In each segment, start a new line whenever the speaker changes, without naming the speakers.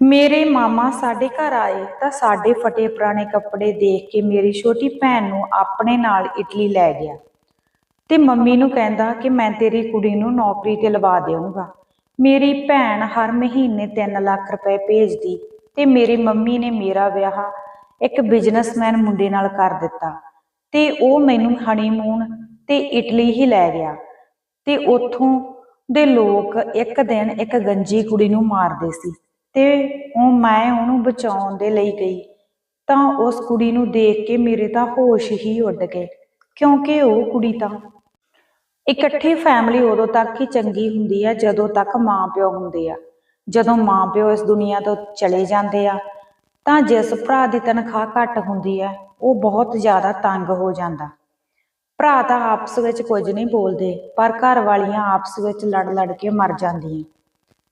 ਮੇਰੇ ਮਾਮਾ ਸਾਡੇ ਘਰ ਆਏ ਤਾਂ ਸਾਡੇ ਫਟੇ ਪੁਰਾਣੇ ਕੱਪੜੇ ਦੇਖ ਕੇ ਮੇਰੀ ਛੋਟੀ ਭੈਣ ਨੂੰ ਆਪਣੇ ਨਾਲ ਇਟਲੀ ਲੈ ਗਿਆ। ਤੇ ਮੰਮੀ ਨੂੰ ਕਹਿੰਦਾ ਕਿ ਮੈਂ ਤੇਰੀ ਕੁੜੀ ਨੂੰ ਨੌਕਰੀ ਤੇ ਲਵਾ ਦੇਵਾਂਗਾ ਮੇਰੀ ਭੈਣ ਹਰ ਮਹੀਨੇ 3 ਲੱਖ ਰੁਪਏ ਭੇਜਦੀ ਤੇ ਮੇਰੀ ਮੰਮੀ ਨੇ ਮੇਰਾ ਵਿਆਹ ਇੱਕ ਬਿਜ਼ਨਸਮੈਨ ਮੁੰਡੇ ਨਾਲ ਕਰ ਦਿੱਤਾ। ਤੇ ਉਹ ਮੈਨੂੰ ਹਨੀਮੂਨ ਤੇ ਇਟਲੀ ਹੀ ਲੈ ਗਿਆ। ਤੇ ਉੱਥੋਂ ਦੇ ਲੋਕ ਇੱਕ ਦਿਨ ਇੱਕ ਗੰਜੀ ਕੁੜੀ ਨੂੰ ਮਾਰਦੇ ਸੀ। ਤੇ ਉਹ ਮੈਂ ਉਹਨੂੰ ਬਚਾਉਣ ਦੇ ਲਈ ਗਈ। ਤਾਂ ਉਸ ਕੁੜੀ ਨੂੰ ਦੇਖ ਕੇ ਮੇਰੇ ਤਾਂ ਹੋਸ਼ ਹੀ ਉੱਡ ਗਏ। ਕਿਉਂਕਿ ਉਹ ਕੁੜੀ ਤਾਂ ਇਕੱਠੀ ਫੈਮਿਲੀ ਉਦੋਂ ਤੱਕ ਹੀ ਚੰਗੀ ਹੁੰਦੀ ਹੈ ਜਦੋਂ ਤੱਕ ਮਾਂ-ਪਿਓ ਹੁੰਦੇ ਆ। ਜਦੋਂ ਮਾਂ-ਪਿਓ ਇਸ ਦੁਨੀਆ ਤੋਂ ਚਲੇ ਜਾਂਦੇ ਆ, ਤਾਂ ਜਿਸ ਭਰਾ ਦੀ ਤਨਖਾਹ ਘੱਟ ਹੁੰਦੀ ਹੈ ਉਹ ਬਹੁਤ ਜ਼ਿਆਦਾ ਤੰਗ ਹੋ ਜਾਂਦਾ। ਭਰਾ ਤਾਂ ਆਪਸ ਵਿੱਚ ਕੁਝ ਨਹੀਂ ਬੋਲਦੇ, ਪਰ ਘਰ ਵਾਲੀਆਂ ਆਪਸ ਵਿੱਚ ਲੜ ਲੜ ਕੇ ਮਰ ਜਾਂਦੀਆਂ।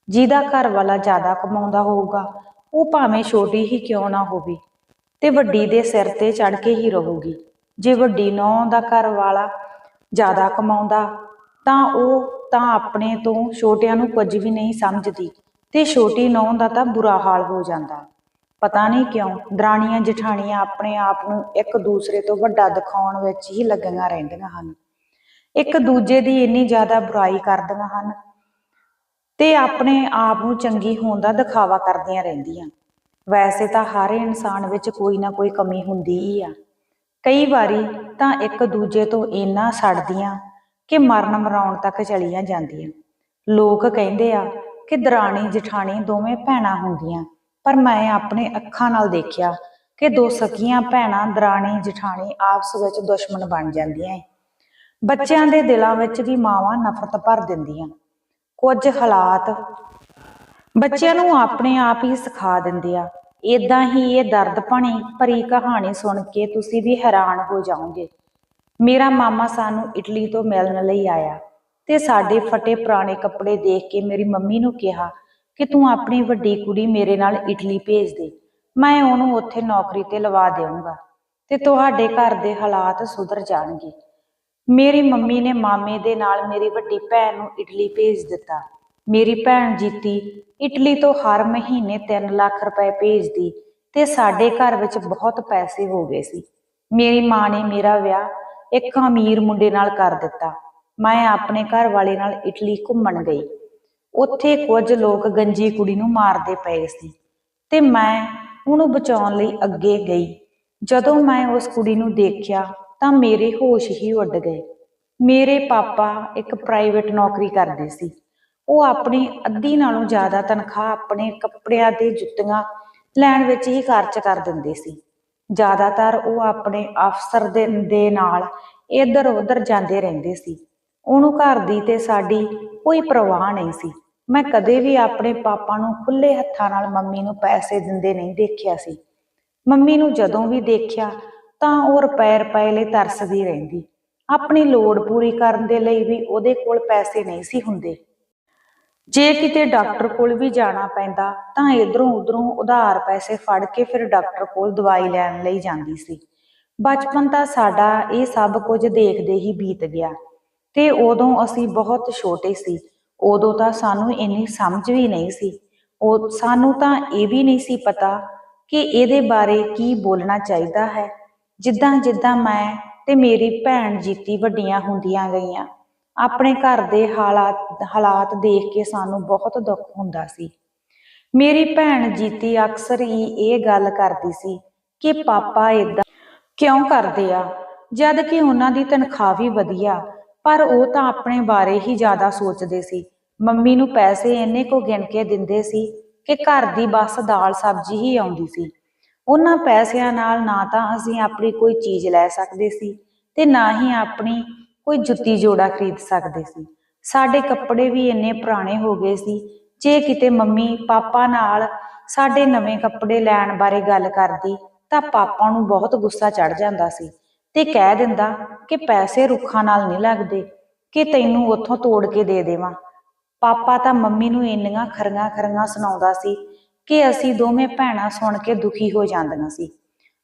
ਜਿਹਦਾ ਘਰ ਵਾਲਾ ਜ਼ਿਆਦਾ ਕਮਾਉਂਦਾ ਹੋਊਗਾ, ਉਹ ਭਾਵੇਂ ਛੋਟੀ ਹੀ ਕਿਉਂ ਨਾ ਹੋਵੇ, ਤੇ ਵੱਡੀ ਦੇ ਸਿਰ ਤੇ ਚੜ ਕੇ ਹੀ ਰਹੂਗੀ। ਜੇ ਵੱਡੀ ਨੌਂ ਦਾ ਘਰ ਵਾਲਾ ਜ਼ਿਆਦਾ ਕਮਾਉਂਦਾ, ਤਾਂ ਉਹ ਤਾਂ ਆਪਣੇ ਤੋਂ ਛੋਟਿਆਂ ਨੂੰ ਕੁਝ ਵੀ ਨਹੀਂ ਸਮਝਦੀ, ਤੇ ਛੋਟੀ ਨੌਂ ਦਾ ਤਾਂ ਬੁਰਾ ਹਾਲ ਹੋ ਜਾਂਦਾ। ਪਤਾ ਨਹੀਂ ਕਿਉਂ, ਦਰਾਣੀਆਂ ਜਠਾਣੀਆਂ ਆਪਣੇ ਆਪ ਨੂੰ ਇੱਕ ਦੂਸਰੇ ਤੋਂ ਵੱਡਾ ਦਿਖਾਉਣ ਵਿੱਚ ਹੀ ਲੱਗੀਆਂ ਰਹਿੰਦੀਆਂ ਹਨ। ਇੱਕ ਦੂਜੇ ਦੀ ਇੰਨੀ ਜ਼ਿਆਦਾ ਬੁਰਾਈ ਕਰਦੀਆਂ ਹਨ ਤੇ ਆਪਣੇ ਆਪ ਨੂੰ ਚੰਗੀ ਹੋਣ ਦਾ ਦਿਖਾਵਾ ਕਰਦੀਆਂ ਰਹਿੰਦੀਆਂ। ਵੈਸੇ ਤਾਂ ਹਰ ਇਨਸਾਨ ਵਿੱਚ ਕੋਈ ਨਾ ਕੋਈ ਕਮੀ ਹੁੰਦੀ ਹੀ ਆ। ਕਈ ਵਾਰੀ ਤਾਂ ਇੱਕ ਦੂਜੇ ਤੋਂ ਇੰਨਾ ਸੜਦੀਆਂ ਕਿ ਮਰਨ ਮਰਾਉਣ ਤੱਕ ਚਲੀਆਂ ਜਾਂਦੀਆਂ। ਲੋਕ ਕਹਿੰਦੇ ਆ ਕਿ ਦਰਾਣੀ ਜਠਾਣੀ ਦੋਵੇਂ ਭੈਣਾਂ ਹੁੰਦੀਆਂ, ਪਰ ਮੈਂ ਆਪਣੇ ਅੱਖਾਂ ਨਾਲ ਦੇਖਿਆ ਕਿ ਦੋ ਸਕੀਆਂ ਭੈਣਾਂ ਦਰਾਣੀ ਜਠਾਣੀ ਆਪਸ ਵਿੱਚ ਦੁਸ਼ਮਣ ਬਣ ਜਾਂਦੀਆਂ ਏ। ਬੱਚਿਆਂ ਦੇ ਦਿਲਾਂ ਵਿੱਚ ਵੀ ਮਾਵਾਂ ਨਫ਼ਰਤ ਭਰ ਦਿੰਦੀਆਂ। ਕੁਝ ਹਾਲਾਤ ਬੱਚਿਆਂ ਨੂੰ ਆਪਣੇ ਆਪ ਹੀ ਸਿਖਾ ਦਿੰਦੇ ਆ। ਇਦਾਂ ਹੀ ਇਹ ਦਰਦ ਭਣੀ ਭਰੀ ਕਹਾਣੀ ਸੁਣ ਕੇ ਤੁਸੀਂ ਵੀ ਹੈਰਾਨ ਹੋ ਜਾਓਗੇ। ਮੇਰਾ ਮਾਮਾ ਸਾਨੂੰ ਇਟਲੀ ਤੋਂ ਮਿਲਣ ਲਈ ਆਇਆ ਤੇ ਸਾਡੇ ਫਟੇ ਪੁਰਾਣੇ ਕੱਪੜੇ ਦੇਖ ਕੇ ਮੇਰੀ ਮੰਮੀ ਨੂੰ ਕਿਹਾ ਕਿ ਤੂੰ ਆਪਣੀ ਵੱਡੀ ਕੁੜੀ ਮੇਰੇ ਨਾਲ ਇਟਲੀ ਭੇਜ ਦੇ। ਮੈਂ ਉਹਨੂੰ ਉੱਥੇ ਨੌਕਰੀ ਤੇ ਲਵਾ ਦੇਵਾਂਗਾ ਤੇ ਤੁਹਾਡੇ ਘਰ ਦੇ ਹਾਲਾਤ ਸੁਧਰ ਜਾਣਗੇ। ਮੇਰੀ ਮੰਮੀ ਨੇ ਮਾਮੇ ਦੇ ਨਾਲ ਮੇਰੀ ਵੱਡੀ ਭੈਣ ਨੂੰ ਇਟਲੀ ਭੇਜ ਦਿੱਤਾ। ਮੇਰੀ ਭੈਣ ਜੀਤੀ ਇਟਲੀ ਤੋਂ ਹਰ ਮਹੀਨੇ 3 ਲੱਖ ਰੁਪਏ ਭੇਜਦੀ ਤੇ ਸਾਡੇ ਘਰ ਵਿੱਚ ਬਹੁਤ ਪੈਸੇ ਹੋ ਗਏ ਸੀ। ਮੇਰੀ ਮਾਂ ਨੇ ਮੇਰਾ ਵਿਆਹ ਇੱਕ ਅਮੀਰ ਮੁੰਡੇ ਨਾਲ ਕਰ ਦਿੱਤਾ। ਮੈਂ ਆਪਣੇ ਘਰ ਵਾਲੇ ਨਾਲ ਇਟਲੀ ਘੁੰਮਣ ਗਈ। ਉੱਥੇ ਕੁਝ ਲੋਕ ਗੰਜੀ ਕੁੜੀ ਨੂੰ ਮਾਰਦੇ ਪਏ ਸੀ ਤੇ ਮੈਂ ਉਹਨੂੰ ਬਚਾਉਣ ਲਈ ਅੱਗੇ ਗਈ। ਜਦੋਂ ਮੈਂ ਉਸ ਕੁੜੀ ਨੂੰ ਦੇਖਿਆ ਤਾਂ ਮੇਰੇ ਹੋਸ਼ ਹੀ ਉੱਡ ਗਏ। ਮੇਰੇ ਪਾਪਾ ਇੱਕ ਪ੍ਰਾਈਵੇਟ ਨੌਕਰੀ ਕਰਦੇ ਸੀ। ਉਹ ਆਪਣੀ ਅੱਧੀ ਨਾਲੋਂ ਜ਼ਿਆਦਾ ਤਨਖਾਹ ਆਪਣੇ ਕੱਪੜਿਆਂ ਤੇ ਜੁੱਤੀਆਂ ਲੈਣ ਵਿੱਚ ਹੀ ਖਰਚ ਕਰ ਦਿੰਦੇ ਸੀ। ਜ਼ਿਆਦਾਤਰ ਉਹ ਆਪਣੇ ਅਫਸਰ ਦੇ ਦੇ ਨਾਲ ਇੱਧਰ ਉੱਧਰ ਜਾਂਦੇ ਰਹਿੰਦੇ ਸੀ। ਉਹਨੂੰ ਘਰ ਦੀ ਤੇ ਸਾਡੀ ਕੋਈ ਪਰਵਾਹ ਨਹੀਂ ਸੀ। ਮੈਂ ਕਦੇ ਵੀ ਆਪਣੇ ਪਾਪਾ ਨੂੰ ਖੁੱਲੇ ਹੱਥਾਂ ਨਾਲ ਮੰਮੀ ਨੂੰ ਪੈਸੇ ਦਿੰਦੇ ਨਹੀਂ ਦੇਖਿਆ ਸੀ। ਮੰਮੀ ਨੂੰ ਜਦੋਂ ਵੀ ਦੇਖਿਆ ਤਾਂ ਉਹ ਰੁਪਏ ਰੁਪਏ ਲਈ ਤਰਸਦੀ ਰਹਿੰਦੀ। ਆਪਣੀ ਲੋੜ ਪੂਰੀ ਕਰਨ ਦੇ ਲਈ ਵੀ ਉਹਦੇ ਕੋਲ ਪੈਸੇ ਨਹੀਂ ਸੀ ਹੁੰਦੇ। ਜੇ ਕਿਤੇ ਡਾਕਟਰ ਕੋਲ ਵੀ ਜਾਣਾ ਪੈਂਦਾ, ਤਾਂ ਇਧਰੋਂ ਉਧਰੋਂ ਉਧਾਰ ਪੈਸੇ ਫੜ ਕੇ ਫਿਰ ਡਾਕਟਰ ਕੋਲ ਦਵਾਈ ਲੈਣ ਲਈ ਜਾਂਦੀ ਸੀ। ਬਚਪਨ ਤਾਂ ਸਾਡਾ ਇਹ ਸਭ ਕੁਝ ਦੇਖਦੇ ਹੀ ਬੀਤ ਗਿਆ। ਤੇ ਉਦੋਂ ਅਸੀਂ ਬਹੁਤ ਛੋਟੇ ਸੀ। ਉਦੋਂ ਤਾਂ ਸਾਨੂੰ ਇੰਨੀ ਸਮਝ ਵੀ ਨਹੀਂ ਸੀ। ਉਹ, ਸਾਨੂੰ ਤਾਂ ਇਹ ਵੀ ਨਹੀਂ ਸੀ ਪਤਾ ਕਿ ਇਹਦੇ ਬਾਰੇ ਕੀ ਬੋਲਣਾ ਚਾਹੀਦਾ ਹੈ। ਜਿੱਦਾਂ ਜਿੱਦਾਂ ਮੈਂ ਤੇ ਮੇਰੀ ਭੈਣ ਜੀਤੀ ਵੱਡੀਆਂ ਹੁੰਦੀਆਂ ਗਈਆਂ, ਆਪਣੇ ਘਰ ਦੇ ਹਾਲਾਤ ਹਾਲਾਤ ਦੇਖ ਕੇ ਸਾਨੂੰ ਬਹੁਤ ਦੁੱਖ ਹੁੰਦਾ ਸੀ। ਮੇਰੀ ਭੈਣ ਜੀਤੀ ਅਕਸਰ ਹੀ ਇਹ ਗੱਲ ਕਰਦੀ ਸੀ ਕਿ ਪਾਪਾ ਇਦਾਂ ਕਿਉਂ ਕਰਦੇ ਆ? ਜਦ ਕਿ ਉਹਨਾਂ ਦੀ ਤਨਖਾਹ ਵੀ ਵਧੀਆ, ਪਰ ਉਹ ਤਾਂ ਆਪਣੇ ਬਾਰੇ ਹੀ ਜ਼ਿਆਦਾ ਸੋਚਦੇ ਸੀ। ਮੰਮੀ ਨੂੰ ਪੈਸੇ ਇੰਨੇ ਕੋ ਗਿਣ ਕੇ ਦਿੰਦੇ ਸੀ ਕਿ ਘਰ ਦੀ ਬਸ ਦਾਲ ਸਬਜ਼ੀ ਹੀ ਆਉਂਦੀ ਸੀ। ਉਹਨਾਂ ਪੈਸਿਆਂ ਨਾਲ ਨਾ ਤਾਂ ਅਸੀਂ ਆਪਣੀ ਕੋਈ ਚੀਜ਼ ਲੈ ਸਕਦੇ ਸੀ ਤੇ ਨਾ ਹੀ ਆਪਣੀ ਕੋਈ ਜੁੱਤੀ ਜੋੜਾ ਖਰੀਦ ਸਕਦੇ ਸੀ। ਸਾਡੇ ਕੱਪੜੇ ਵੀ ਇੰਨੇ ਪੁਰਾਣੇ ਹੋ ਗਏ ਸੀ, ਜੇ ਕਿਤੇ ਮੰਮੀ ਪਾਪਾ ਨਾਲ ਸਾਡੇ ਨਵੇਂ ਕੱਪੜੇ ਲੈਣ ਬਾਰੇ ਗੱਲ ਕਰਦੀ ਤਾਂ ਪਾਪਾ ਨੂੰ ਬਹੁਤ ਗੁੱਸਾ ਚੜ ਜਾਂਦਾ ਸੀ ਤੇ ਕਹਿ ਦਿੰਦਾ ਕਿ ਪੈਸੇ ਰੁੱਖਾਂ ਨਾਲ ਨਹੀਂ ਲੱਗਦੇ, ਕਿ ਤੈਨੂੰ ਉੱਥੋਂ ਤੋੜ ਕੇ ਦੇ ਦੇਵਾਂ। ਪਾਪਾ ਤਾਂ ਮੰਮੀ ਨੂੰ ਇੰਨੀਆਂ ਖਰੀਆਂ ਖਰੀਆਂ ਸੁਣਾਉਂਦਾ ਸੀ ਕਿ ਅਸੀਂ ਦੋਵੇਂ ਭੈਣਾਂ ਸੁਣ ਕੇ ਦੁਖੀ ਹੋ ਜਾਂਦੀਆਂ ਸੀ।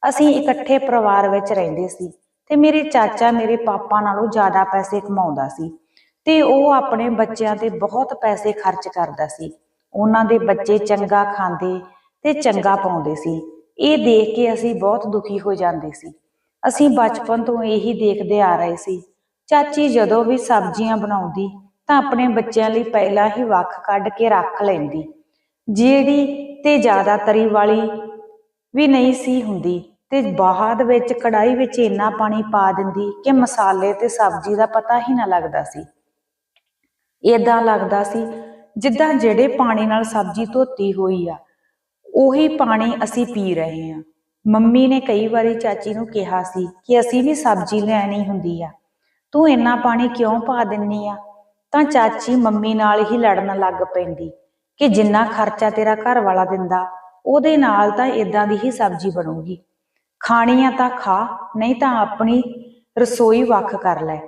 ਅਸੀਂ ਇਕੱਠੇ ਪਰਿਵਾਰ ਵਿੱਚ ਰਹਿੰਦੇ ਸੀ ਤੇ ਮੇਰੇ ਚਾਚਾ ਮੇਰੇ ਪਾਪਾ ਨਾਲੋਂ ਜ਼ਿਆਦਾ ਪੈਸੇ ਕਮਾਉਂਦਾ ਸੀ ਤੇ ਉਹ ਆਪਣੇ ਬੱਚਿਆਂ ਤੇ ਬਹੁਤ ਪੈਸੇ ਖਰਚ ਕਰਦਾ ਸੀ। ਉਹਨਾਂ ਦੇ ਬੱਚੇ ਚੰਗਾ ਖਾਂਦੇ ਤੇ ਚੰਗਾ ਪਾਉਂਦੇ ਸੀ। ਇਹ ਦੇਖ ਕੇ ਅਸੀਂ ਬਹੁਤ ਦੁਖੀ ਹੋ ਜਾਂਦੇ ਸੀ। ਅਸੀਂ ਬਚਪਨ ਤੋਂ ਇਹੀ ਦੇਖਦੇ ਆ ਰਹੇ ਸੀ। ਚਾਚੀ ਜਦੋਂ ਵੀ ਸਬਜ਼ੀਆਂ ਬਣਾਉਂਦੀ ਤਾਂ ਆਪਣੇ ਬੱਚਿਆਂ ਲਈ ਪਹਿਲਾਂ ਹੀ ਵੱਖ ਕੱਢ ਕੇ ਰੱਖ ਲੈਂਦੀ। ਜਿਹੜੀ ਤੇ ਜ਼ਿਆਦਾ ਤਰੀ ਵਾਲੀ ਵੀ ਨਹੀਂ ਸੀ ਹੁੰਦੀ ਤੇ ਬਾਅਦ ਵਿੱਚ ਕੜਾਈ ਵਿੱਚ ਇੰਨਾ ਪਾਣੀ ਪਾ ਦਿੰਦੀ ਕਿ ਮਸਾਲੇ ਤੇ ਸਬਜ਼ੀ ਦਾ ਪਤਾ ਹੀ ਨਾ ਲੱਗਦਾ ਸੀ। ਏਦਾਂ ਲੱਗਦਾ ਸੀ ਜਿੱਦਾਂ ਜਿਹੜੇ ਪਾਣੀ ਨਾਲ ਸਬਜ਼ੀ ਧੋਤੀ ਹੋਈ ਆ, ਉਹੀ ਪਾਣੀ ਅਸੀਂ ਪੀ ਰਹੇ ਹਾਂ। ਮੰਮੀ ਨੇ ਕਈ ਵਾਰੀ ਚਾਚੀ ਨੂੰ ਕਿਹਾ ਸੀ ਕਿ ਅਸੀਂ ਵੀ ਸਬਜ਼ੀ ਲੈਣੀ ਹੁੰਦੀ ਆ। ਤੂੰ ਇੰਨਾ ਪਾਣੀ ਕਿਉਂ ਪਾ ਦਿੰਨੀ ਆ? ਤਾਂ ਚਾਚੀ ਮੰਮੀ ਨਾਲ ਹੀ ਲੜਨ ਲੱਗ ਪੈਂਦੀ। ਕਿ ਜਿੰਨਾ ਖਰਚਾ ਤੇਰਾ ਘਰ ਵਾਲਾ ਦਿੰਦਾ, ਉਹਦੇ ਨਾਲ ਤਾਂ ਇਦਾਂ ਦੀ ਹੀ ਸਬਜ਼ੀ ਬਣੂਗੀ। ਖਾਣੀ ਆ ਤਾਂ ਖਾ, ਨਹੀਂ ਤਾਂ ਆਪਣੀ ਰਸੋਈ ਵੱਖ ਕਰ ਲੈ।